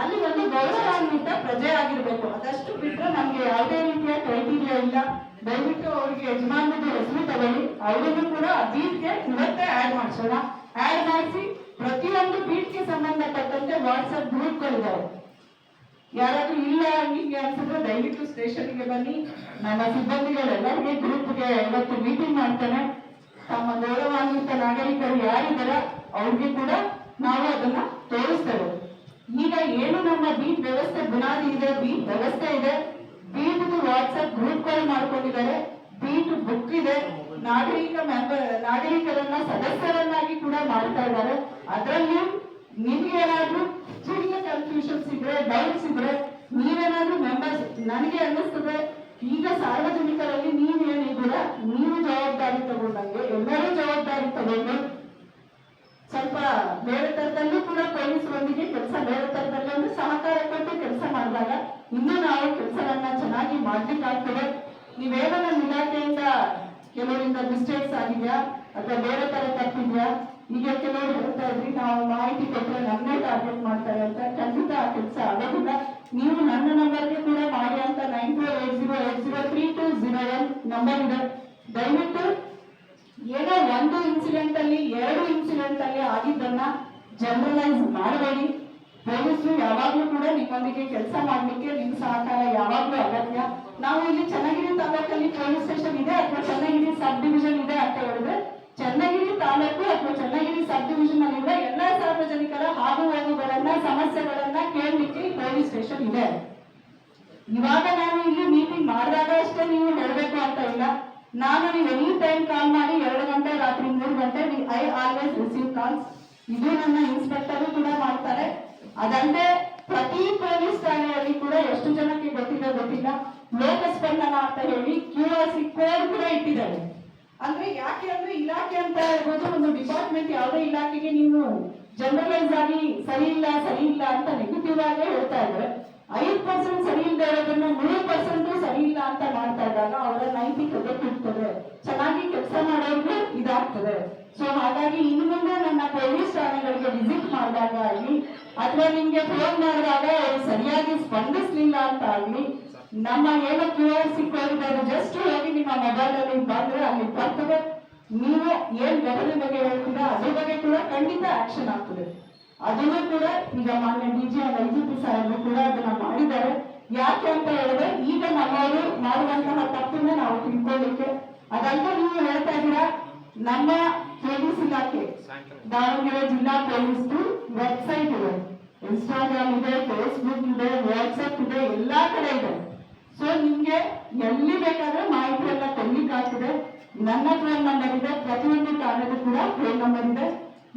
ಅಲ್ಲಿ ಒಂದು ಗೌರವಾನ್ವಿತ ಪ್ರಜೆ ಆಗಿರ್ಬೇಕು. ಅದಷ್ಟು ಬಿಟ್ಟರೆ ನಮ್ಗೆ ಯಾವುದೇ ರೀತಿಯ ಕ್ರೈಟೀರಿಯಾ ಇಲ್ಲ. ದಯವಿಟ್ಟು ಅವ್ರಿಗೆ ಯಜಮಾನದ ಹೆಸರು ತಗೊಳ್ಳಿ. ಅವರನ್ನು ಕೂಡ ಬೀಟ್ಗೆ ಇವತ್ತೇ ಆ್ಯಡ್ ಮಾಡಿಸೋಣ. ಆಡ್ ಮಾಡಿಸಿ ಪ್ರತಿಯೊಂದು ಬೀಟ್ಗೆ ಸಂಬಂಧಪಟ್ಟಂತೆ ವಾಟ್ಸಪ್ ಗ್ರೂಪ್ಗಳಿದ್ದಾವೆ ಯಾರಾದ್ರೂ ಇಲ್ಲ ಹೀಗೆ ಅನ್ಸಿದ್ರೆ ದಯವಿಟ್ಟು ಸ್ಟೇಷನ್ಗೆ ಬನ್ನಿ. ನಮ್ಮ ಸಿಬ್ಬಂದಿಗಳೆಲ್ಲರಿಗೆ ಗ್ರೂಪ್ಗೆ ಇವತ್ತು ಮೀಟಿಂಗ್ ಮಾಡ್ತೇನೆ. ತಮ್ಮ ಗೌರವಾನ್ವಿತ ನಾಗರಿಕರು ಯಾರಿದ್ದಾರೆ ಅವ್ರಿಗೆ ಕೂಡ ನಾವು ಅದನ್ನ ತೋರಿಸ್ತೇವೆ. ಈಗ ಏನು ನಮ್ಮ ಬೀಟ್ ವ್ಯವಸ್ಥೆ ಬುನಾದಿ ಇದೆ, ಬೀಟ್ ವ್ಯವಸ್ಥೆ ಇದೆ. ಬೀಟ್ ವಾಟ್ಸ್ಆಪ್ ಗ್ರೂಪ್ಗಳು ಮಾಡ್ಕೊಂಡಿದ್ದಾರೆ. ಬೀಟ್ ಬುಕ್ ಇದೆ. ನಾಗರಿಕ ಮೆಂಬರ್ ನಾಗರಿಕರನ್ನ ಸದಸ್ಯರನ್ನಾಗಿ ಕೂಡ ಮಾಡ್ತಾ ಇದ್ದಾರೆ. ಅದರಲ್ಲಿ ನಿಮ್ಗೆ ಏನಾದ್ರೂ ಚಿಕ್ಕ ಕನ್ಫ್ಯೂಷನ್ಸ್ ಇದ್ರೆ ಡೌಟ್ಸ್ ಇದ್ರೆ ನೀವೇನಾದ್ರೂ ಮೆಂಬರ್ಸ್ ನನಗೆ ಅನ್ನಿಸ್ತದೆ ಈಗ ಸಾರ್ವಜನಿಕರಲ್ಲಿ ನೀವೇನಿದ್ದೀರಾ ನೀವು ಜವಾಬ್ದಾರಿ ತಗೊಂಡಂಗೆ ಎಲ್ಲರೂ ಜವಾಬ್ದಾರಿ ತಗೊಂಡು ಸ್ವಲ್ಪ ಬೇರೆ ತರದಲ್ಲೂ ಕೂಡ ಪೊಲೀಸರೊಂದಿಗೆ ಕೆಲಸ ಬೇರೆ ತರದಲ್ಲಿ ಸಹಕಾರ ಕೊಟ್ಟು ಕೆಲಸ ಮಾಡಿದಾಗ ಇನ್ನೂ ನಾವು ಕೆಲಸಗಳನ್ನ ಚೆನ್ನಾಗಿ ಮಾಡ್ಲಿಕ್ಕಾಗ್ತದೆ. ನೀವೇನೋ ಇಲಾಖೆಯಿಂದ ಕೆಲವರಿಂದ ಮಿಸ್ಟೇಕ್ಸ್ ಆಗಿದೆಯಾ? ಅಥವಾ ಬೇರೆ ತರ ತಪ್ಪಿದ್ಯಾ? ಈಗ ಕೆಲವರು ಹೇಳ್ತಾ ಇದ್ರಿ, ನಾವು ಮಾಹಿತಿ ಕೊಟ್ಟರೆ ನನ್ನೇ ಟಾರ್ಗೆಟ್ ಮಾಡ್ತಾರೆ ಅಂತ ಖಂಡಿತ ಆ ಕೆಲಸ ಆಗೋದಿಲ್ಲ. ನೀವು ನನ್ನ ನಂಬರ್ಗೆ ಕೂಡ ಮಾಡಿ ಅಂತ ನೈನ್ ಜೀರೋ ಒನ್ ನಂಬರ್ ಇದೆ. ದಯವಿಟ್ಟು ಏನೋ ಒಂದು ಇನ್ಸಿಡೆಂಟ್ ಅಲ್ಲಿ, ಎರಡು ಇನ್ಸಿಡೆಂಟ್ ಅಲ್ಲಿ ಆಗಿದ್ದನ್ನ ಜನರಲೈಸ್ ಮಾಡಬೇಡಿ. ಪೊಲೀಸರು ಯಾವಾಗ್ಲೂ ಕೂಡ ನಿಮ್ಮೊಂದಿಗೆ ಕೆಲಸ ಮಾಡ್ಲಿಕ್ಕೆ ನಿಮ್ ಸಹಕಾರ ಯಾವಾಗ್ಲೂ ಅಗತ್ಯ. ನಾವು ಇಲ್ಲಿ ಚನ್ನಗಿರಿ ತಾಲೂಕಲ್ಲಿ ಪೊಲೀಸ್ ಸ್ಟೇಷನ್ ಇದೆ ಅಥವಾ ಚನ್ನಗಿರಿ ಸಬ್ ಡಿವಿಷನ್ ಇದೆ ಅಂತ ಹೇಳಿದ್ರೆ, ಚನ್ನಗಿರಿ ತಾಲೂಕು ಅಥವಾ ಚನ್ನಗಿರಿ ಸಬ್ ಡಿವಿಷನ್ ಅಲ್ಲಿರುವ ಎಲ್ಲಾ ಸಾರ್ವಜನಿಕರ ಹಾದು ಹೋಗುಗಳನ್ನ, ಸಮಸ್ಯೆಗಳನ್ನ ಕೇಳಲಿಕ್ಕೆ ಪೊಲೀಸ್ ಸ್ಟೇಷನ್ ಇದೆ. ಇವಾಗ ನಾನು ಇಲ್ಲಿ ಮೀಟಿಂಗ್ ಮಾಡಿದಾಗ ಅಷ್ಟೇ ನೀವು ಹೇಳಬೇಕು ಅಂತ ಇಲ್ಲ. ನಾನು ನೀವು ಎನಿ ಟೈಮ್ ಕಾಲ್ ಮಾಡಿ ಎರಡು ಗಂಟೆ, ರಾತ್ರಿ ಮೂರು ಗಂಟೆ ಐ ಆಲ್ವೇಸ್ ರಿಸೀವ್ ಕಾಲ್ಸ್ ಇದು ನನ್ನ ಇನ್ಸ್ಪೆಕ್ಟರ್ ಕೂಡ ಮಾಡ್ತಾರೆ. ಅದಂತೆ ಪ್ರತಿ ಪೊಲೀಸ್ ಠಾಣೆಯಲ್ಲಿ ಕೂಡ ಎಷ್ಟು ಜನಕ್ಕೆ ಗೊತ್ತಿಲ್ಲ ಗೊತ್ತಿಲ್ಲ. ಲೋಕಸ್ಪಂದನ ಅಂತ ಹೇಳಿ ಕ್ಯೂ ಆರ್ ಸಿ ಕೋಡ್ ಕೂಡ ಇಟ್ಟಿದ್ದಾರೆ. ಅಂದ್ರೆ ಯಾಕೆ ಅಂದ್ರೆ ಇಲಾಖೆ ಅಂತ ಹೇಳ್ಬೋದು, ಒಂದು ಡಿಪಾರ್ಟ್ಮೆಂಟ್ ಯಾವುದೇ ಇಲಾಖೆಗೆ ನೀವು ಜನರಲೈಸ್ ಆಗಿ ಸರಿ ಇಲ್ಲ ಸರಿ ಇಲ್ಲ ಅಂತ ನೆಗೆಟಿವ್ ಆಗೇ ಹೇಳ್ತಾ ಇದ್ದಾರೆ. ಐದು ಪರ್ಸೆಂಟ್ ಸರಿ ಇಲ್ಲದೆ ಇರೋದನ್ನ ನೂರು ಪರ್ಸೆಂಟ್ ಸರಿ ಇಲ್ಲ ಅಂತ ಮಾಡ್ತಾ ಇದ್ದಾಗ ಅವರ ನೈತಿಕತೆ ಕುಗ್ತದೆ ಚೆನ್ನಾಗಿ ಕೆಲಸ ಮಾಡೋದು ಇದಾಗ್ತದೆ. ಸೊ ಹಾಗಾಗಿ ಇನ್ನು ಮುಂದೆ ನನ್ನ ಪೊಲೀಸ್ ಠಾಣೆಗಳಿಗೆ ವಿಸಿಟ್ ಮಾಡಿದಾಗ ಆಗ್ಲಿ, ಅಥವಾ ನಿಮ್ಗೆ ಫೋನ್ ಮಾಡಿದಾಗ ಅವರು ಸರಿಯಾಗಿ ಸ್ಪಂದಿಸ್ಲಿಲ್ಲ ಅಂತ ಆಗ್ಲಿ, ನಮ್ಮ ಏನು Q R C code just ಹೋಗಿ ನಿಮ್ಮ ಮೊಬೈಲ್ ಅಲ್ಲಿ ಬಂದ್ರೆ ಅಲ್ಲಿ ಬರ್ತದೆ. ನೀವು ಏನ್ ಘಟನೆ ಬಗ್ಗೆ ಹೇಳ್ತೀರಾ, ಅದ್ರ ಬಗ್ಗೆ ಕೂಡ ಖಂಡಿತ ಆಕ್ಷನ್ ಆಗ್ತದೆ. ಅದನ್ನು ಕೂಡ ಈಗ ಮಾನ್ಯ ಡಿಜಿ ವೈದ್ಯಕಿ ಸಾಹೇಬರು ಕೂಡ ಅದನ್ನ ಮಾಡಿದ್ದಾರೆ. ಯಾಕೆ ಅಂತ ಹೇಳಿದ್ರೆ, ಈಗ ನಮ್ಮವರು ಮಾಡುವಂತಹ ತಪ್ಪನ್ನ ನಾವು ತಿಳ್ಕೊಳ್ಳಿಕ್ಕೆ ಅದಲ್ಲ ನೀವು ಹೇಳ್ತಾ ಇದ್ದೀರಾ, ನಮ್ಮ ಪೊಲೀಸ್ ಇಲಾಖೆ, ದಾವಣಗೆರೆ ಜಿಲ್ಲಾ ಪೊಲೀಸ್ ವೆಬ್ಸೈಟ್ ಇದೆ. ಇನ್ಸ್ಟಾಗ್ರಾಮ್ ಇದೆ ಫೇಸ್ಬುಕ್ ಇದೆ ವಾಟ್ಸಪ್ ಇದೆ, ಎಲ್ಲಾ ಕಡೆ ಇದೆ. ಸೊ ನಿಮ್ಗೆ ಎಲ್ಲಿ ಬೇಕಾದ್ರೆ ಮಾಹಿತಿ ಎಲ್ಲ ಕೊಡ್ಲಿಕ್ಕಾಗ್ತದೆ. ನನ್ನ ಫೋನ್ ನಂಬರ್ ಇದೆ, ಪ್ರತಿಯೊಂದು ಕಾರ್ಯದ ಕೂಡ ಫೋನ್ ನಂಬರ್ ಇದೆ.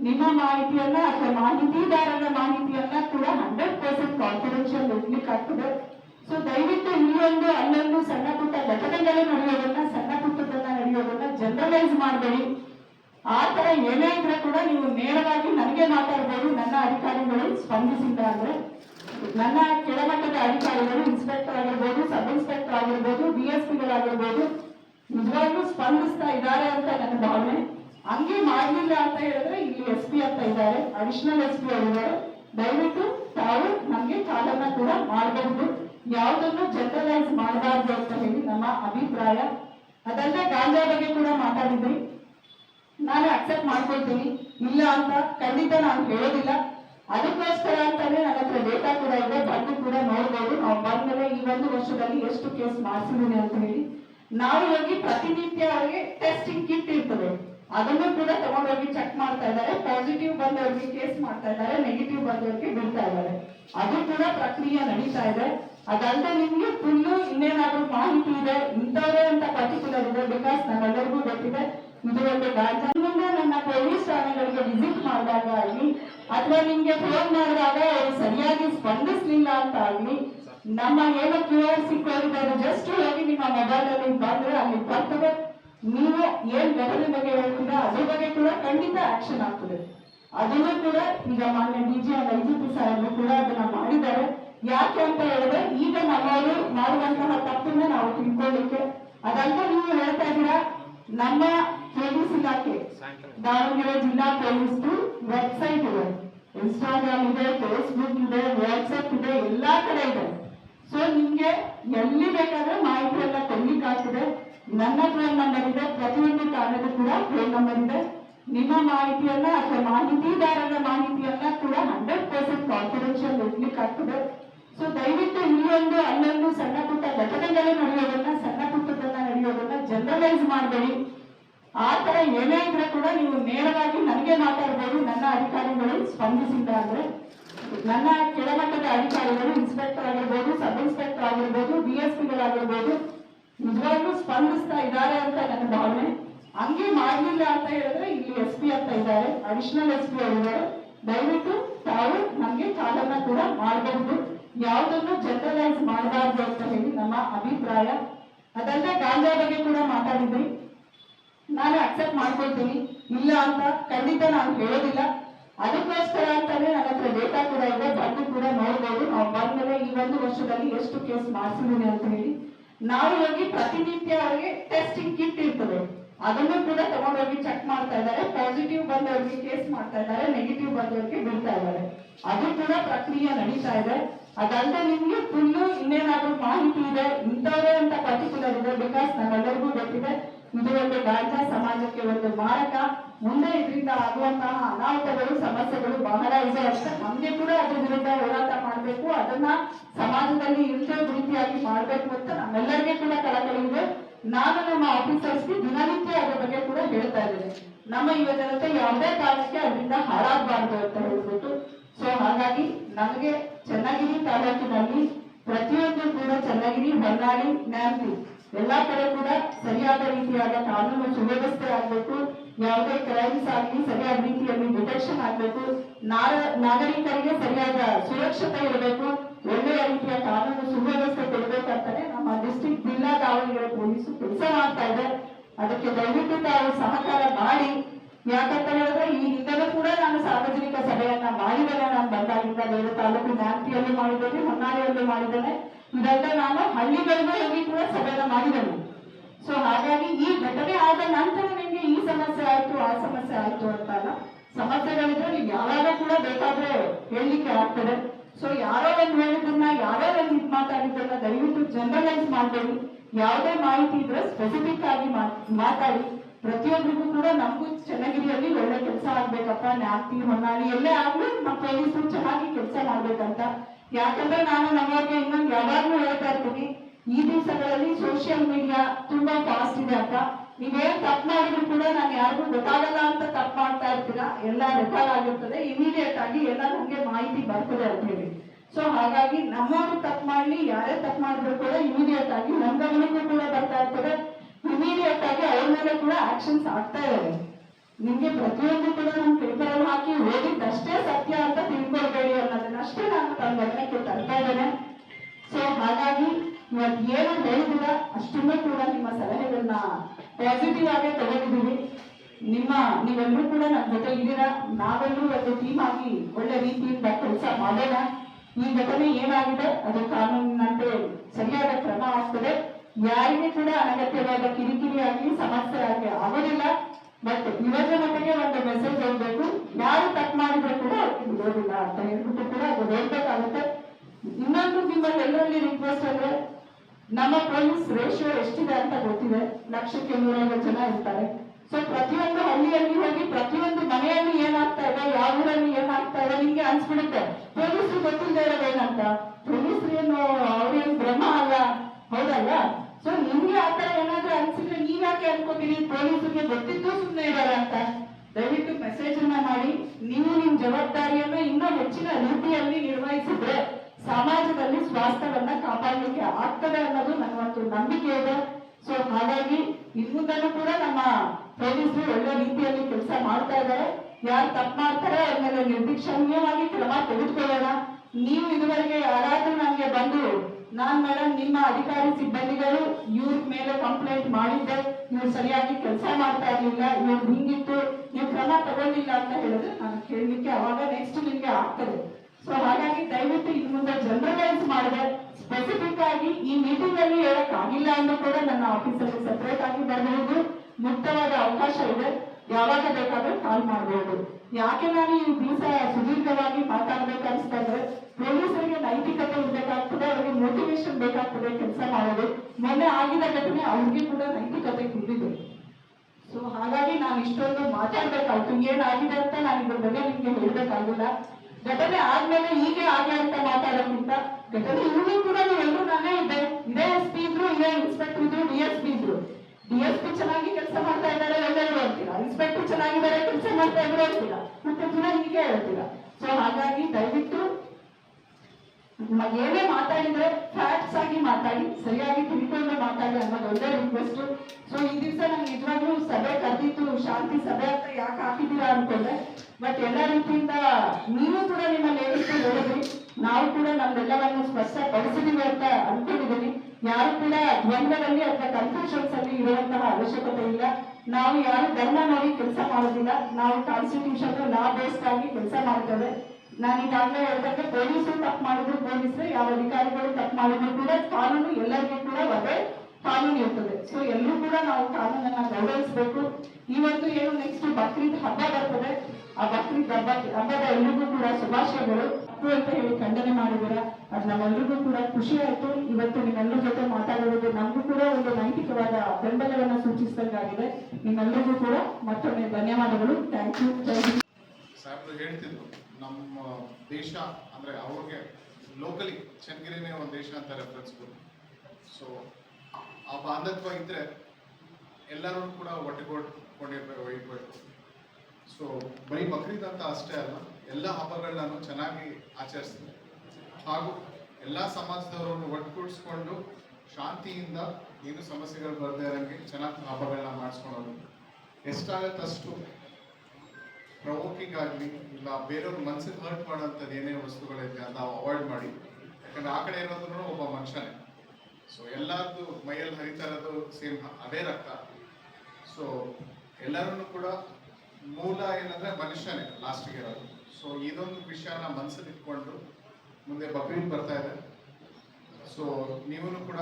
ನಿಮ್ಮ ಮಾಹಿತಿಯನ್ನ ಅಥವಾ ಮಾಹಿತಿದಾರರ ಮಾಹಿತಿಯನ್ನ ಕೂಡ ಹಂಡ್ರೆಡ್ ಪರ್ಸೆಂಟ್ ಕಾನ್ಫಿಡೆನ್ಶಿಯಲ್ ಇರ್ಲಿಕ್ಕಾಗ್ತದೆ ಸೊ ದಯವಿಟ್ಟು ಇಲ್ಲೊಂದು ಅಲ್ಲೊಂದು ಸಣ್ಣ ಪುಟ್ಟ ಘಟನೆಗಳು ನಡೆಯೋದನ್ನ, ಸಣ್ಣ ಪುಟ್ಟದನ್ನ ನಡೆಯೋದನ್ನ ಜನರಲೈಸ್ ಮಾಡಬೇಡಿ. ಆ ತರ ಏನೇ ಇದ್ರೆ ಕೂಡ ನೀವು ನೇರವಾಗಿ ನನಗೆ ಮಾತಾಡ್ಬೋದು. ನನ್ನ ಅಧಿಕಾರಿಗಳು ಸ್ಪಂದಿಸಿಲ್ಲ ಅಂದ್ರೆ ನನ್ನ ಕೆಳಮಟ್ಟದ ಅಧಿಕಾರಿಗಳು ಇನ್ಸ್ಪೆಕ್ಟರ್ ಆಗಿರ್ಬೋದು ಸಬ್ ಇನ್ಸ್ಪೆಕ್ಟರ್ ಆಗಿರ್ಬೋದು ಬಿ ಎಸ್ ಪಿಗಳಾಗಿರ್ಬೋದು ನಿಜವಾಗ್ಲೂ ಸ್ಪಂದಿಸ್ತಾ ಇದ್ದಾರೆ ಅಂತ ನನ್ನ ಭಾವನೆ. ಹಂಗೆ ಮಾಡಲಿಲ್ಲ ಅಂತ ಹೇಳಿದ್ರೆ ಇಲ್ಲಿ ಎಸ್ ಪಿ ಅಂತ ಇದ್ದಾರೆ. ಅಡಿಷನಲ್ ಎಸ್ ಪಿ ಆಗಿದ್ದಾರೆ ದಯವಿಟ್ಟು ತಾವು ನಮಗೆ ಕಾಲನ್ನ ಕೂಡ ಮಾಡಬಹುದು ಯಾವುದನ್ನು ಜನರಲೈಸ್ ಮಾಡಬಾರ್ದು ಅಂತ ಹೇಳಿ ನಮ್ಮ ಅಭಿಪ್ರಾಯ. ಅದಲ್ಲದೆ ಗಾಂಜಾ ಬಗ್ಗೆ ಕೂಡ ಮಾತಾಡಿದ್ರಿ. ನಾನು ಅಕ್ಸೆಪ್ಟ್ ಮಾಡ್ಕೊಳ್ತೀನಿ. ಇಲ್ಲ ಅಂತ ಖಂಡಿತ ನಾನು ಹೇಳೋದಿಲ್ಲ. ಅದಕ್ಕೋಸ್ಕರ ಅಂತಾನೆ ನನ್ನ ಹತ್ರ ಡೇಟಾ ಕೂಡ ಇದೆ. ಬಂದು ಕೂಡ ನೋಡ್ಬೋದು. ನಾವು ಬಂದ್ಮೇಲೆ ಈ ಒಂದು ವರ್ಷದಲ್ಲಿ ಎಷ್ಟು ಕೇಸ್ ಮಾಡಿಸಿದ್ದೀನಿ ಅಂತ ಹೇಳಿ. ನಾವು ಹೋಗಿ ಪ್ರತಿನಿತ್ಯ ಅವರಿಗೆ ಟೆಸ್ಟಿಂಗ್ ಕಿಟ್ ಇರ್ತದೆ. ಅದನ್ನು ಕೂಡ ತಗೊಂಡೋಗಿ ಚೆಕ್ ಮಾಡ್ತಾ ಇದ್ದಾರೆ. ಪಾಸಿಟಿವ್ ಬಂದವರಿಗೆ ಕೇಸ್ ಮಾಡ್ತಾ ಇದ್ದಾರೆ ನೆಗೆಟಿವ್ ಬಂದವರಿಗೆ ಬಿಡ್ತಾ ಇದ್ದಾರೆ. ಅದು ಕೂಡ ಪ್ರಕ್ರಿಯೆ ನಡೀತಾ ಇದೆ. ಅದಲ್ಲದೆ ನಿಮ್ಗೆ ಫುಲ್ಲು ಇನ್ನೇನಾದ್ರೂ ಮಾಹಿತಿ ಇದೆ, ಇಂಥವ್ರೆ ಅಂತ ಪರ್ಟಿಕ್ಯುಲರ್ ಇದೆ ಬಿಕಾಸ್ ನಮ್ಮೆಲ್ಲರಿಗೂ ಗೊತ್ತಿದೆ. ಇದು ಒಂದು ಗಾಂಜಾ. ಮುಂದೆ ನನ್ನ ಪೊಲೀಸ್ ಠಾಣೆಗಳಿಗೆ ವಿಸಿಟ್ ಮಾಡಿದಾಗ ಆಗಲಿ, ಅಥವಾ ನಿಮ್ಗೆ ಫೋನ್ ಮಾಡಿದಾಗ ಅವರು ಸರಿಯಾಗಿ ಸ್ಪಂದಿಸ್ಲಿಲ್ಲ ಅಂತ ಆಗ್ಲಿ, ನಮ್ಮ ಏನು ಕ್ಯೂ ಆರ್ ಸಿ ಕೋಡ್ ಇದೆ ಜಸ್ಟ್ ಹೋಗಿ ನಿಮ್ಮ ಮೊಬೈಲ್ ಅಲ್ಲಿ ಬಂದ್ರೆ ಅಲ್ಲಿ ಬರ್ತದೆ ನೀವು ಏನ್ ಘಟನೆ ಬಗ್ಗೆ ಹೇಳ್ತೀರಾ, ಅದ್ರ ಬಗ್ಗೆ ಕೂಡ ಖಂಡಿತ ಆಕ್ಷನ್ ಆಗ್ತದೆ. ಅದನ್ನು ಕೂಡ ಈಗ ಮಾನ್ಯ ಡಿಜಿ ವೈದ್ಯಕೀಯ ಸಾಹೇಬರು ಕೂಡ ಅದನ್ನ ಮಾಡಿದ್ದಾರೆ. ಯಾಕೆ ಅಂತ ಹೇಳಿದ್ರೆ, ಈಗ ನಮ್ಮವರು ಮಾಡುವಂತಹ ತಪ್ಪನ್ನ ನಾವು ತಿಳ್ಕೊಳ್ಳಿಕ್ಕೆ ಅದಲ್ಲ ನೀವು ಹೇಳ್ತಾ ಇದ್ದೀರಾ, ನಮ್ಮ ಪೊಲೀಸ್ ಇಲಾಖೆ, ದಾವಣಗೆರೆ ಜಿಲ್ಲಾ ಪೊಲೀಸ್ ವೆಬ್ಸೈಟ್ ಇದೆ. ಇನ್ಸ್ಟಾಗ್ರಾಮ್ ಇದೆ ಫೇಸ್ಬುಕ್ ಇದೆ ವಾಟ್ಸ್ಆಪ್ ಇದೆ, ಎಲ್ಲಾ ಕಡೆ ಇದೆ. ಸೊ ನಿಮ್ಗೆ ಎಲ್ಲಿ ಬೇಕಾದ್ರೆ ಮಾಹಿತಿ ಎಲ್ಲ ಕೊಡ್ಲಿಕ್ಕಾಗ್ತದೆ. ನನ್ನ ಫೋನ್ ನಂಬರ್ ಇದೆ, ಪ್ರತಿಯೊಂದು ಠಾಣೆಗೂ ಕೂಡ ಫೋನ್ ನಂಬರ್ ಇದೆ. ನಿಮ್ಮ ಮಾಹಿತಿಯನ್ನ ಅಥವಾ ಮಾಹಿತಿದಾರರ ಮಾಹಿತಿಯನ್ನ ಕೂಡ ಹಂಡ್ರೆಡ್ ಪರ್ಸೆಂಟ್ ಕಾನ್ಫಿಡೆನ್ಷಿಯಲ್ ಇಡ್ಲಿಕ್ಕೆ ಆಗ್ತದೆ. ಸೊ ದಯವಿಟ್ಟು ಇಲ್ಲೊಂದು ಅಲ್ಲೊಂದು ಸಣ್ಣ ಪುಟ್ಟ ಘಟನೆಗಳು ನಡೆಯೋದನ್ನ, ಸಣ್ಣ ಪುಟ್ಟದನ್ನ ನಡೆಯೋದನ್ನ ಜನರಲೈಸ್ ಮಾಡಬೇಡಿ. ಆ ತರ ಏನೇ ಇದ್ರೆ ಕೂಡ ನೀವು ನೇರವಾಗಿ ನನಗೆ ಮಾತಾಡಬಹುದು ನನ್ನ ಅಧಿಕಾರಿಗಳು ಸ್ಪಂದಿಸಿಲ್ಲ ಅಂದ್ರೆ. ನನ್ನ ಕೆಳಮಟ್ಟದ ಅಧಿಕಾರಿಗಳು ಇನ್ಸ್ಪೆಕ್ಟರ್ ಆಗಿರ್ಬೋದು ಸಬ್ ಇನ್ಸ್ಪೆಕ್ಟರ್ ಆಗಿರ್ಬೋದು ಬಿ ಎಸ್ ನಿಜವಾಗ್ಲೂ ಸ್ಪಂದಿಸ್ತಾ ಇದ್ದಾರೆ ಅಂತ ನನ್ನ ಭಾವನೆ. ಹಂಗೆ ಮಾಡಲಿಲ್ಲ ಅಂತ ಹೇಳಿದ್ರೆ ಇಲ್ಲಿ ಎಸ್ ಪಿ ಅಂತ ಇದ್ದಾರೆ. ಅಡಿಷನಲ್ ಎಸ್ ಪಿ ಅವರಿದ್ದಾರೆ ದಯವಿಟ್ಟು ತಾವು ನಮ್ಗೆ ಕಾಲನ್ನ ಕೂಡ ಮಾಡಬಹುದು. ಯಾವುದನ್ನು ಜನರಲೈಸ್ ಮಾಡಬಾರ್ದು ಅಂತ ಹೇಳಿ ನಮ್ಮ ಅಭಿಪ್ರಾಯ. ಅದಲ್ಲದೆ ಗಾಂಜಾ ಬಗ್ಗೆ ಕೂಡ ಮಾತಾಡಿದ್ರಿ. ನಾನು ಅಕ್ಸೆಪ್ಟ್ ಮಾಡ್ಕೊಳ್ತೀನಿ. ಇಲ್ಲ ಅಂತ ಖಂಡಿತ ನಾನು ಹೇಳೋದಿಲ್ಲ. ಅದಕ್ಕೋಸ್ಕರ ಅಂತಾನೆ ನನ್ನ ಹತ್ರ ಡೇಟಾ ಕೂಡ ಇದೆ. ಬಂದು ಕೂಡ ನೋಡ್ಬೋದು. ನಾವು ಬಂದ್ಮೇಲೆ ಈ ಒಂದು ವರ್ಷದಲ್ಲಿ ಎಷ್ಟು ಕೇಸ್ ಮಾಡಿಸಿದ್ದೀನಿ ಅಂತ ಹೇಳಿ. ನಾವು ಹೋಗಿ ಪ್ರತಿನಿತ್ಯ ಅವರಿಗೆ ಟೆಸ್ಟಿಂಗ್ ಕಿಟ್ ಇರ್ತದೆ. ಅದನ್ನು ಕೂಡ ತಗೊಂಡೋಗಿ ಚೆಕ್ ಮಾಡ್ತಾ ಇದ್ದಾರೆ. ಪಾಸಿಟಿವ್ ಬಂದವರಿಗೆ ಕೇಸ್ ಮಾಡ್ತಾ ಇದ್ದಾರೆ. ನೆಗೆಟಿವ್ ಬಂದವರಿಗೆ ಬಿಡ್ತಾ ಇದ್ದಾರೆ. ಅದು ಕೂಡ ಪ್ರಕ್ರಿಯೆ ನಡೀತಾ ಇದೆ. ಅದಲ್ಲದೆ ನಿಮ್ಗೆ ಫುಲ್ಲು ಇನ್ನೇನಾದ್ರೂ ಮಾಹಿತಿ ಇದೆ, ಇಂಥವ್ರೆ ಅಂತ ಪರ್ಟಿಕ್ಯುಲರ್ ಇದೆ ಬಿಕಾಸ್ ನಮ್ಮೆಲ್ಲರಿಗೂ ಗೊತ್ತಿದೆ. ಇದು ಒಂದು ಗಾಂಜಾ ಸಮಾಜಕ್ಕೆ ಒಂದು ಮಾರಕ. ಮುಂದೆ ಇದರಿಂದ ಆಗುವಂತಹ ಅನಾಹುತಗಳು, ಸಮಸ್ಯೆಗಳು ಬಹಳ ಇದೆ ಅಂತ ನಮ್ಗೆ ಕೂಡ ಅದ್ರ ವಿರುದ್ಧ ಹೋರಾಟ ಮಾಡಬೇಕು. ಅದನ್ನ ಸಮಾಜದಲ್ಲಿ ಇಲ್ದೇ ರೀತಿಯಾಗಿ ಮಾಡಬೇಕು ಅಂತ ನಮ್ಮೆಲ್ಲರಿಗೆ ಕೂಡ ಕಳಕಳಿ ಇದೆ. ನಾನು ನಮ್ಮ ಆಫೀಸರ್ಸ್ಗೆ ದಿನನಿತ್ಯ ಅದರ ಬಗ್ಗೆ ಕೂಡ ಹೇಳ್ತಾ ಇದ್ದೇನೆ. ನಮ್ಮ ಯುವ ಜನತೆ ಯಾವುದೇ ಕಾರಣಕ್ಕೆ ಅದರಿಂದ ಹಾಳಾಗಬಾರ್ದು ಅಂತ ಹೇಳ್ಬಿಟ್ಟು. ಸೊ ಹಾಗಾಗಿ ನಮಗೆ ಚನ್ನಗಿರಿ ತಾಲೂಕಿನಲ್ಲಿ ಪ್ರತಿಯೊಂದು ಕೂಡ ಚನ್ನಗಿರಿ, ಹೊನ್ನಾಳಿ ನ್ಯಾಮತಿ ಎಲ್ಲಾ ಕಡೆ ಕೂಡ ಸರಿಯಾದ ರೀತಿಯಾದ ಕಾನೂನು ಸುವ್ಯವಸ್ಥೆ ಆಗ್ಬೇಕು. ಯಾವುದೇ ಕ್ರೈಮ್ಸ್ ಆಗಲಿ, ಸರಿಯಾದ ರೀತಿಯಲ್ಲಿ ಡಿಟೆಕ್ಷನ್ ಆಗಬೇಕು ನಾಗರಿಕರಿಗೆ ಸರಿಯಾದ ಸುರಕ್ಷತೆ ಇರಬೇಕು, ಒಳ್ಳೆಯ ರೀತಿಯ ಕಾನೂನು ಸುವ್ಯವಸ್ಥೆ ಕೊಡಬೇಕಂತಾನೆ ನಮ್ಮ ಡಿಸ್ಟ್ರಿಕ್ಟ್ ಜಿಲ್ಲಾ ದಾವಣಗೆರೆ ಪೊಲೀಸ್ ಕೆಲಸ ಮಾಡ್ತಾ ಇದೆ. ಅದಕ್ಕೆ ದಯವಿಟ್ಟು ತಾವು ಸಹಕಾರ ಮಾಡಿ. ಯಾಕಂತ ಹೇಳಿದ್ರೆ ಈ ಹಿಂದೆನೂ ಕೂಡ ನಾನು ಸಾರ್ವಜನಿಕ ಸಭೆಯನ್ನ ಮಾಡಿದ್ದೇನೆ. ನಾನು ಬಂದಾಗಿಂದ ಬೇರೆ ತಾಲೂಕು ನ್ಯಾಪ್ತಿಯಲ್ಲಿ ಮಾಡಿದ್ದೇನೆ, ಹೊನ್ನಾಳಿಯಲ್ಲಿ ಮಾಡಿದ್ದೇನೆ. ಇದಲ್ಲದೆ ನಾನು ಹಳ್ಳಿಗಳಿಗೂ ಹೋಗಿ ಕೂಡ ಸಭೆಯನ್ನ ಮಾಡಿದ್ದೇನೆ. ಸೊ ಹಾಗಾಗಿ ಈ ಘಟನೆ ಆದ ನಂತರ ನಿಮ್ಗೆ ಈ ಸಮಸ್ಯೆ ಆಯ್ತು, ಆ ಸಮಸ್ಯೆ ಆಯ್ತು ಅಂತ ಅಲ್ಲ ಸಮಸ್ಯೆಗಳಿದ್ರೆ ನೀವು ಯಾವಾಗ ಕೂಡ ಬೇಕಾದ್ರೆ ಹೇಳಲಿಕ್ಕೆ ಆಗ್ತದೆ. ಸೊ ಯಾರೋ ಒಂದು ಹೇಳಿದ್ರನ್ನ ಯಾರೋ ಒಂದು ಇದು ಮಾತಾಡಿದ್ದನ್ನ ದಯವಿಟ್ಟು ಜನರಲೈಸ್ ಮಾಡಬೇಡಿ. ಯಾವುದೇ ಮಾಹಿತಿ ಇದ್ರೆ ಸ್ಪೆಸಿಫಿಕ್ ಆಗಿ ಮಾತ್- ಮಾತಾಡಿ. ಪ್ರತಿಯೊಬ್ಬರಿಗೂ ಕೂಡ ನಮಗೂ ಚನ್ನಗಿರಿಯಲ್ಲಿ ಒಳ್ಳೆ ಕೆಲಸ ಆಗ್ಬೇಕಪ್ಪ ನ್ಯಾಪ್ತಿ ಹೊನ್ನಾಳಿ, ಎಲ್ಲೇ ಆಗ್ಲಿ ನಮ್ಮ ಪೊಲೀಸರು ಚೆನ್ನಾಗಿ ಕೆಲಸ ಮಾಡ್ಬೇಕಂತ. ಯಾಕಂದ್ರೆ ನಾನು ನಮ್ಮವ್ರಿಗೆ ಇನ್ನೊಂದು ಯಾವಾಗ್ಲೂ ಹೇಳ್ತಾ ಇರ್ತೀನಿ ಈ ದಿವಸಗಳಲ್ಲಿ ಸೋಷಿಯಲ್ ಮೀಡಿಯಾ ತುಂಬಾ ಫಾಸ್ಟ್ ಇದೆ ಅಕ್ಕ ನೀವೇನ್ ತಪ್ಪು ಮಾಡಿದ್ರು ಕೂಡ ನಾನು ಯಾರಿಗೂ ಗೊತ್ತಾಗಲ್ಲ ಅಂತ ತಪ್ಪು ಮಾಡ್ತಾ ಇರ್ತೀರಾ? ಎಲ್ಲ ರೆಕಾರ್ಡ್ ಆಗಿರ್ತದೆ. ಇಮಿಡಿಯೇಟ್ ಆಗಿ ಎಲ್ಲ ನಮ್ಗೆ ಮಾಹಿತಿ ಬರ್ತದೆ ಅಂತ ಹೇಳಿ. ಸೊ ಹಾಗಾಗಿ ನಮ್ಮವರು ತಪ್ಪು ಮಾಡ್ಲಿ, ಯಾರೇ ತಪ್ಪು ಮಾಡಿದ್ರು ಕೂಡ ಇಮಿಡಿಯೇಟ್ ಆಗಿ ನಮ್ಮ ಗಮನಕ್ಕೂ ಕೂಡ ಬರ್ತಾ ಇರ್ತದೆ. ಇಮಿಡಿಯೇಟ್ ಆಗಿ ಅವ್ರ ಮೇಲೆ ಕೂಡ ಆಕ್ಷನ್ಸ್ ಆಗ್ತಾ ಇದಾವೆ. ನಿಮ್ಗೆ ಪ್ರತಿಯೊಂದು ಕೂಡ ನಮ್ ಪೇಪರ್ ಅಲ್ಲಿ ಹಾಕಿ ಅಷ್ಟನ್ನೂ ಕೂಡ ನಿಮ್ಮ ಸಲಹೆಗಳನ್ನ ಪಾಸಿಟಿವ್ ಆಗಿ ತಗೊಂಡಿದ್ದೀವಿ. ನಿಮ್ಮ, ನೀವೆಲ್ಲರೂ ಕೂಡ ನಮ್ಮ ಜೊತೆ ಇದ್ದೀರಾ? ನಾವೆಲ್ಲರೂ ಒಂದು ಟೀಮ್ ಆಗಿ ಒಳ್ಳೆ ರೀತಿಯಿಂದ ಕೆಲಸ ಮಾಡೋಣ. ಈ ಘಟನೆ ಏನಾಗಿದೆ? ಅದು ಕಾನೂನಿನಂತೆ ಸರಿಯಾದ ಕ್ರಮ ಆಗ್ತದೆ. ಯಾರಿಗೂ ಕೂಡ ಅನಗತ್ಯವಾದ ಕಿರಿಕಿರಿ ಆಗಲಿ, ಸಮಸ್ಯೆ ಆಗಲಿ ಆಗೋದಿಲ್ಲ. ಬಟ್ ಇವರ ಮಟ್ಟಿಗೆ ಒಂದು ಮೆಸೇಜ್ ಹೋಗ್ಬೇಕು ಯಾರು ತಪ್ಪು ಮಾಡಿದ್ರೆ ಕೂಡ ಬಿಡೋದಿಲ್ಲ ಅಂತ ಹೇಳ್ಬಿಟ್ಟು ಕೂಡ ಅದು ಹೇಳ್ಬೇಕಾಗುತ್ತೆ. ಇನ್ನೊಂದು ನಿಮ್ಮಲ್ಲಿ ಎಲ್ಲರಲ್ಲಿ ರಿಕ್ವೆಸ್ಟ್ ಅಂದ್ರೆ ನಮ್ಮ ಪೊಲೀಸ್ ರೇಷಿಯೋ ಎಷ್ಟಿದೆ ಅಂತ ಗೊತ್ತಿದೆ. ಲಕ್ಷಕ್ಕೆ ನೂರೈವತ್ತು ಜನ ಇರ್ತಾರೆ. ಸೊ ಪ್ರತಿಯೊಂದು ಹಳ್ಳಿಯಲ್ಲಿ ಹೋಗಿ ಪ್ರತಿಯೊಂದು ಮನೆಯಲ್ಲಿ ಏನಾಗ್ತಾ ಇದೆ, ಯಾವ ಊರಲ್ಲಿ ಏನಾಗ್ತಾ ಇದೆ ನಿಮ್ಗೆ ಅನ್ಸ್ಬಿಡುತ್ತೆ? ಪೊಲೀಸ್ ಗೊತ್ತಿಲ್ಲದೆ ಇರೋದೇನಂತ ಪೊಲೀಸ್ ಏನು ಅವ್ರೇನು ಬ್ರಹ್ಮ ಅಲ್ಲ? ಹೌದಲ್ಲ? ಸೊ ನಿಮ್ಗೆ ಆತರ ಏನಾದ್ರೂ ಅನ್ಸಿದ್ರೆ ನೀವ್ ಯಾಕೆ ಅನ್ಕೋತೀರಿ? ಪೊಲೀಸರಿಗೆ ಗೊತ್ತಿದ್ದು ಸುಮ್ಮನೆ ಇದಾರೆ ಅಂತ. ದಯವಿಟ್ಟು ಮೆಸೇಜ್ ಅನ್ನ ಮಾಡಿ. ನೀವು ನಿಮ್ ಜವಾಬ್ದಾರಿಯನ್ನು ಇನ್ನೂ ಹೆಚ್ಚಿನ ರೀತಿಯಲ್ಲಿ ನಿರ್ವಹಿಸಿದ್ರೆ ಸಮಾಜದಲ್ಲಿ ಸ್ವಾಸ್ಥ್ಯವನ್ನ ಕಾಪಾಡಲಿಕ್ಕೆ ಆಗ್ತದೆ ಅನ್ನೋದು ನನಗೊಂದು ನಂಬಿಕೆ ಇದೆ. ಸೊ ಹಾಗಾಗಿ ಇನ್ಮುಂದನೂ ಕೂಡ ನಮ್ಮ ಪೊಲೀಸರು ಒಳ್ಳೆ ರೀತಿಯಲ್ಲಿ ಕೆಲಸ ಮಾಡ್ತಾ ಇದ್ದಾರೆ. ಯಾರು ತಪ್ಪು ಮಾಡ್ತಾರೆ ಅವ್ರ ಮೇಲೆ ಕ್ರಮ ತೆಗೆದುಕೊಳ್ಳೋಣ. ನೀವು ಇದುವರೆಗೆ ಯಾರಾದ್ರೂ ನನಗೆ ಬಂದು, ನಾನ್ ಮೇಡಮ್ ನಿಮ್ಮ ಅಧಿಕಾರಿ ಸಿಬ್ಬಂದಿಗಳು ಇವ್ರ ಮೇಲೆ ಕಂಪ್ಲೇಂಟ್ ಮಾಡಿದ್ದೆ. ಇವ್ರು ಸರಿಯಾಗಿ ಕೆಲಸ ಮಾಡ್ತಾ ಇರ್ಲಿಲ್ಲ, ಇವ್ರು ಹಿಂಗಿತ್ತು, ನೀವು ಕ್ರಮ ತಗೊಂಡಿಲ್ಲ ಅಂತ ಹೇಳಿದ್ರೆ ನಾನು ಕೇಳಲಿಕ್ಕೆ ಅವಾಗ ನೆಕ್ಸ್ಟ್ ನಿಮ್ಗೆ ಆಗ್ತದೆ. ಆಗಿಲ್ಲ ಅಂದ್ರೂ ಕೂಡ ನನ್ನ ಆಫೀಸಲ್ಲಿ ಸೆಪರೇಟ್ ಆಗಿ ಬರಬಹುದು. ಮುಕ್ತವಾದ ಅವಕಾಶ ಇದೆ. ಯಾವಾಗ ಬೇಕಾದ್ರೆ ಕಾಲ್ ಮಾಡಬಹುದು ಯಾಕೆ ನಾನು ಈ ದಿವಸ ಸುದೀರ್ಘವಾಗಿ ಮಾತಾಡ್ಬೇಕನ್ಸ್ತಾ ಇದ್ರೆ, ಪೊಲೀಸರಿಗೆ ನೈತಿಕತೆ ಇರಬೇಕಾಗ್ತದೆ, ಅವರಿಗೆ ಮೋಟಿವೇಶನ್ ಬೇಕಾಗ್ತದೆ ಕೆಲಸ ಮಾಡೋದು. ಮೊನ್ನೆ ಆಗಿದ ಘಟನೆ ಅವ್ರಿಗೆ ಕೂಡ ನೈತಿಕತೆ ಕುಂದಿದೆ ಸೊ ಹಾಗಾಗಿ ನಾನು ಇಷ್ಟೊಂದು ಮಾತಾಡ್ಬೇಕಾಯ್ತು. ಏನಾಗಿದೆ ಅಂತ ನಾನು ಇದ್ರ ಬಗ್ಗೆ ನಿಮ್ಗೆ ಹೇಳ್ಬೇಕಾಗಿಲ್ಲ. ಘಟನೆ ಆದ್ಮೇಲೆ ಹೀಗೆ ಹಾಗೆ ಅಂತ ಮಾತಾಡೋಕ್ಕಿಂತ ಘಟನೆ ಇವ್ರು ಕೂಡ ನೀವೆಲ್ಲರೂ ನಾನೇ ಇದ್ದೆ. ಇದೇ ಎಸ್ ಪಿ ಇದ್ರು, ಇದೇ ಇನ್ಸ್ಪೆಕ್ಟರ್ ಇದ್ರು ಡಿ ಎಸ್ ಪಿ ಇದ್ರು. ಡಿ ಎಸ್ ಪಿ ಚೆನ್ನಾಗಿ ಕೆಲಸ ಮಾಡ್ತಾ ಇದ್ದಾರೆ ಎಲ್ಲರೂ ಅಂತೀರಾ? ಇನ್ಸ್ಪೆಕ್ಟರ್ ಚೆನ್ನಾಗಿದ್ದಾರೆ, ಕೆಲಸ ಮಾಡ್ತಾ ಇದ್ರು ಅಂತೀರಾ? ಮತ್ತೆ ಪುನಃ ಹೀಗೆ ಹೇಳ್ತೀರಾ? ಸೊ ಹಾಗಾಗಿ ದಯವಿಟ್ಟು ಏನೇ ಮಾತಾಡಿದ್ರೆ ಆಗಿ ಮಾತಾಡಿ, ಸರಿಯಾಗಿ ತಿಳ್ಕೊಂಡು ಮಾತಾಡಿ ಅನ್ನೋದು ಒಳ್ಳೆ ರಿಕ್ವೆಸ್ಟ್ ಸೊ ಈ ದಿವಸ ನಂಗೆ ನಿಜವಾಗ್ಲೂ ಸಭೆ ಕರೆದಿತ್ತು, ಶಾಂತಿ ಸಭೆ ಅಂತ ಯಾಕೆ ಹಾಕಿದ್ದೀರಾ ಅನ್ಕೊಂಡೆ. ಬಟ್ ಎಲ್ಲ ರೀತಿಯಿಂದ ನೀವು ಕೂಡ ನಿಮ್ಮ ಹೇಳಿದ್ದು ಹೇಳಿದ್ರಿ. ನಾವು ಕೂಡ ನಮ್ಮೆಲ್ಲವನ್ನು ಸ್ಪಷ್ಟಪಡಿಸಿದೀವಿ ಅಂತ ಅನ್ಕೊಂಡಿದ್ದೀನಿ ಯಾರು ಕೂಡ ದ್ವಂದ್ವದಲ್ಲಿ ಅಥವಾ ಕನ್ಫ್ಯೂಷನ್ಸ್ ಅಲ್ಲಿ ಇರುವಂತಹ ಅವಶ್ಯಕತೆ ಇಲ್ಲ. ನಾವು ಯಾರು ಧರ್ಮ ನೋಡಿ ಕೆಲಸ ಮಾಡೋದಿಲ್ಲ. ನಾವು ಕಾನ್ಸ್ಟಿಟ್ಯೂಷನ್ ಲಾ ಬೇಸ್ಡ್ ಆಗಿ ಕೆಲಸ ಮಾಡ್ತೇವೆ. ನಾನು ಈಗಾಗಲೇ ಹೇಳ್ದಂಗೆ ಪೊಲೀಸರು ತಪ್ಪು ಮಾಡಿದ್ರು, ಪೊಲೀಸರು ಯಾವ ಅಧಿಕಾರಿಗಳು ತಪ್ಪು ಮಾಡಿದ್ರು ಕೂಡ ಕಾನೂನು ಎಲ್ಲರಿಗೂ ಕೂಡ ಒಂದೇ ಕಾನೂನು ಇರ್ತದೆ. ಸೊ ಎಲ್ಲರೂ ಕೂಡ ನಾವು ಕಾನೂನನ್ನ ಗೌರವಿಸಬೇಕು. ಇವತ್ತು ಏನು ನೆಕ್ಸ್ಟ್ ಬಕ್ರೀದ್ ಹಬ್ಬ ಬರ್ತದೆ. ಆ ಬಕ್ರೀದ್ ಹಬ್ಬ, ಹಬ್ಬದ ಎಲ್ಲರಿಗೂ ಕೂಡ ಶುಭಾಶಯಗಳು. ತಪ್ಪು ಅಂತ ಹೇಳಿ ಖಂಡನೆ ಮಾಡಿದಿರ ಅದು ನಮ್ಮೆಲ್ರಿಗೂ ಕೂಡ ಖುಷಿ ಆಯ್ತು. ಇವತ್ತು ನಿಮ್ಮೆಲ್ಲರ ಜೊತೆ ಮಾತಾಡೋದು ನಮಗೂ ಕೂಡ ಒಂದು ನೈತಿಕವಾದ ಬೆಂಬಲವನ್ನು ಸೂಚಿಸಿದಂಗಾಗಿದೆ. ನಿಮ್ಮೆಲ್ಲರಿಗೂ ಕೂಡ ಮತ್ತೊಮ್ಮೆ ಧನ್ಯವಾದಗಳು. Thank you.
ಸಾಹೇಬ್ರು ಹೇಳ್ತಿದ್ರು, ನಮ್ಮ ದೇಶ, ಅಂದರೆ ಅವ್ರಿಗೆ ಲೋಕಲಿ ಚನ್ನಗಿರಿನೇ ಒಂದು ದೇಶ ಅಂತ ರೆಫರೆನ್ಸ್ ಸೊ ಆ ಬಾಂಧತ್ವ ಇದ್ದರೆ ಎಲ್ಲರೂ ಕೂಡ ಒಟ್ಟಿಗೊಂಡಿರ್ಬೇಕು ಒಯ್ಬೇಕು ಸೊ ಬರೀ ಬಕ್ರೀದ್ ಅಂತ ಅಷ್ಟೇ ಅಲ್ಲ, ಎಲ್ಲ ಹಬ್ಬಗಳನ್ನ ಚೆನ್ನಾಗಿ ಆಚರಿಸ್ತೀವಿ ಹಾಗೂ ಎಲ್ಲ ಸಮಾಜದವರನ್ನು ಒಟ್ಟುಗೂಡಿಸ್ಕೊಂಡು ಶಾಂತಿಯಿಂದ ಏನು ಸಮಸ್ಯೆಗಳು ಬರದೇ ಇರೋಂಗೆ ಚೆನ್ನಾಗಿ ಹಬ್ಬಗಳನ್ನ ಮಾಡಿಸ್ಕೊಳೋದು ಎಷ್ಟಾಗತ್ತಷ್ಟು ಪ್ರವೋಕಿಂಗ್ ಆಗಲಿ ಇಲ್ಲ, ಬೇರೆಯವ್ರ ಮನಸ್ಸಿಗೆ ಹರ್ಟ್ ಮಾಡೋಂಥದ್ದು ಏನೇ ವಸ್ತುಗಳಿದೆ ನಾವು ಅವಾಯ್ಡ್ ಮಾಡಿ. ಯಾಕಂದ್ರೆ ಆ ಕಡೆ ಏನಾದ್ರು ಒಬ್ಬ ಮನುಷ್ಯನೇ. ಸೊ ಎಲ್ಲರದ್ದು ಮೈಯಲ್ಲಿ ಹರಿತಾ ಇರೋದು ಸೇಮ್ ಅದೇ ರಕ್ತ. ಸೊ ಎಲ್ಲರನ್ನು ಕೂಡ ಮೂಲ ಏನಂದ್ರೆ ಮನುಷ್ಯನೇ ಲಾಸ್ಟಿಗೆ ಇರೋದು. ಸೊ ಇದೊಂದು ವಿಷಯನ ಮನಸ್ಸಲ್ಲಿ ಇಟ್ಕೊಂಡು ಮುಂದೆ ಬಕ್ರೀದ್ ಬರ್ತಾ ಇದೆ. ಸೊ ನೀವು ಕೂಡ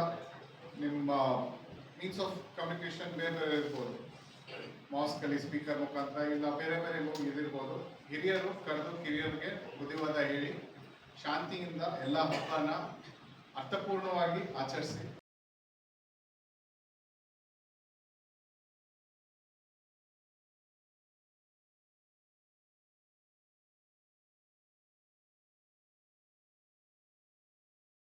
ನಿಮ್ಮ ಮೀನ್ಸ್ ಆಫ್ ಕಮ್ಯುನಿಕೇಶನ್ ಬೇರೆ ಬೇರೆ ಇರ್ಬೋದು. ಮಾಸ್ಕಲ್ಲಿ ಸ್ಪೀಕರ್ ಮುಖಾಂತರ ಇಲ್ಲ, ಬೇರೆ ಬೇರೆ ಇದಿರ್ಬೋದು ಹಿರಿಯರು ಕರೆದು ಕಿರಿಯರಿಗೆ ಬುದ್ಧಿವಾದ ಹೇಳಿ, ಶಾಂತಿಯಿಂದ ಎಲ್ಲ ಹಬ್ಬನ ಅರ್ಥಪೂರ್ಣವಾಗಿ ಆಚರಿಸಿ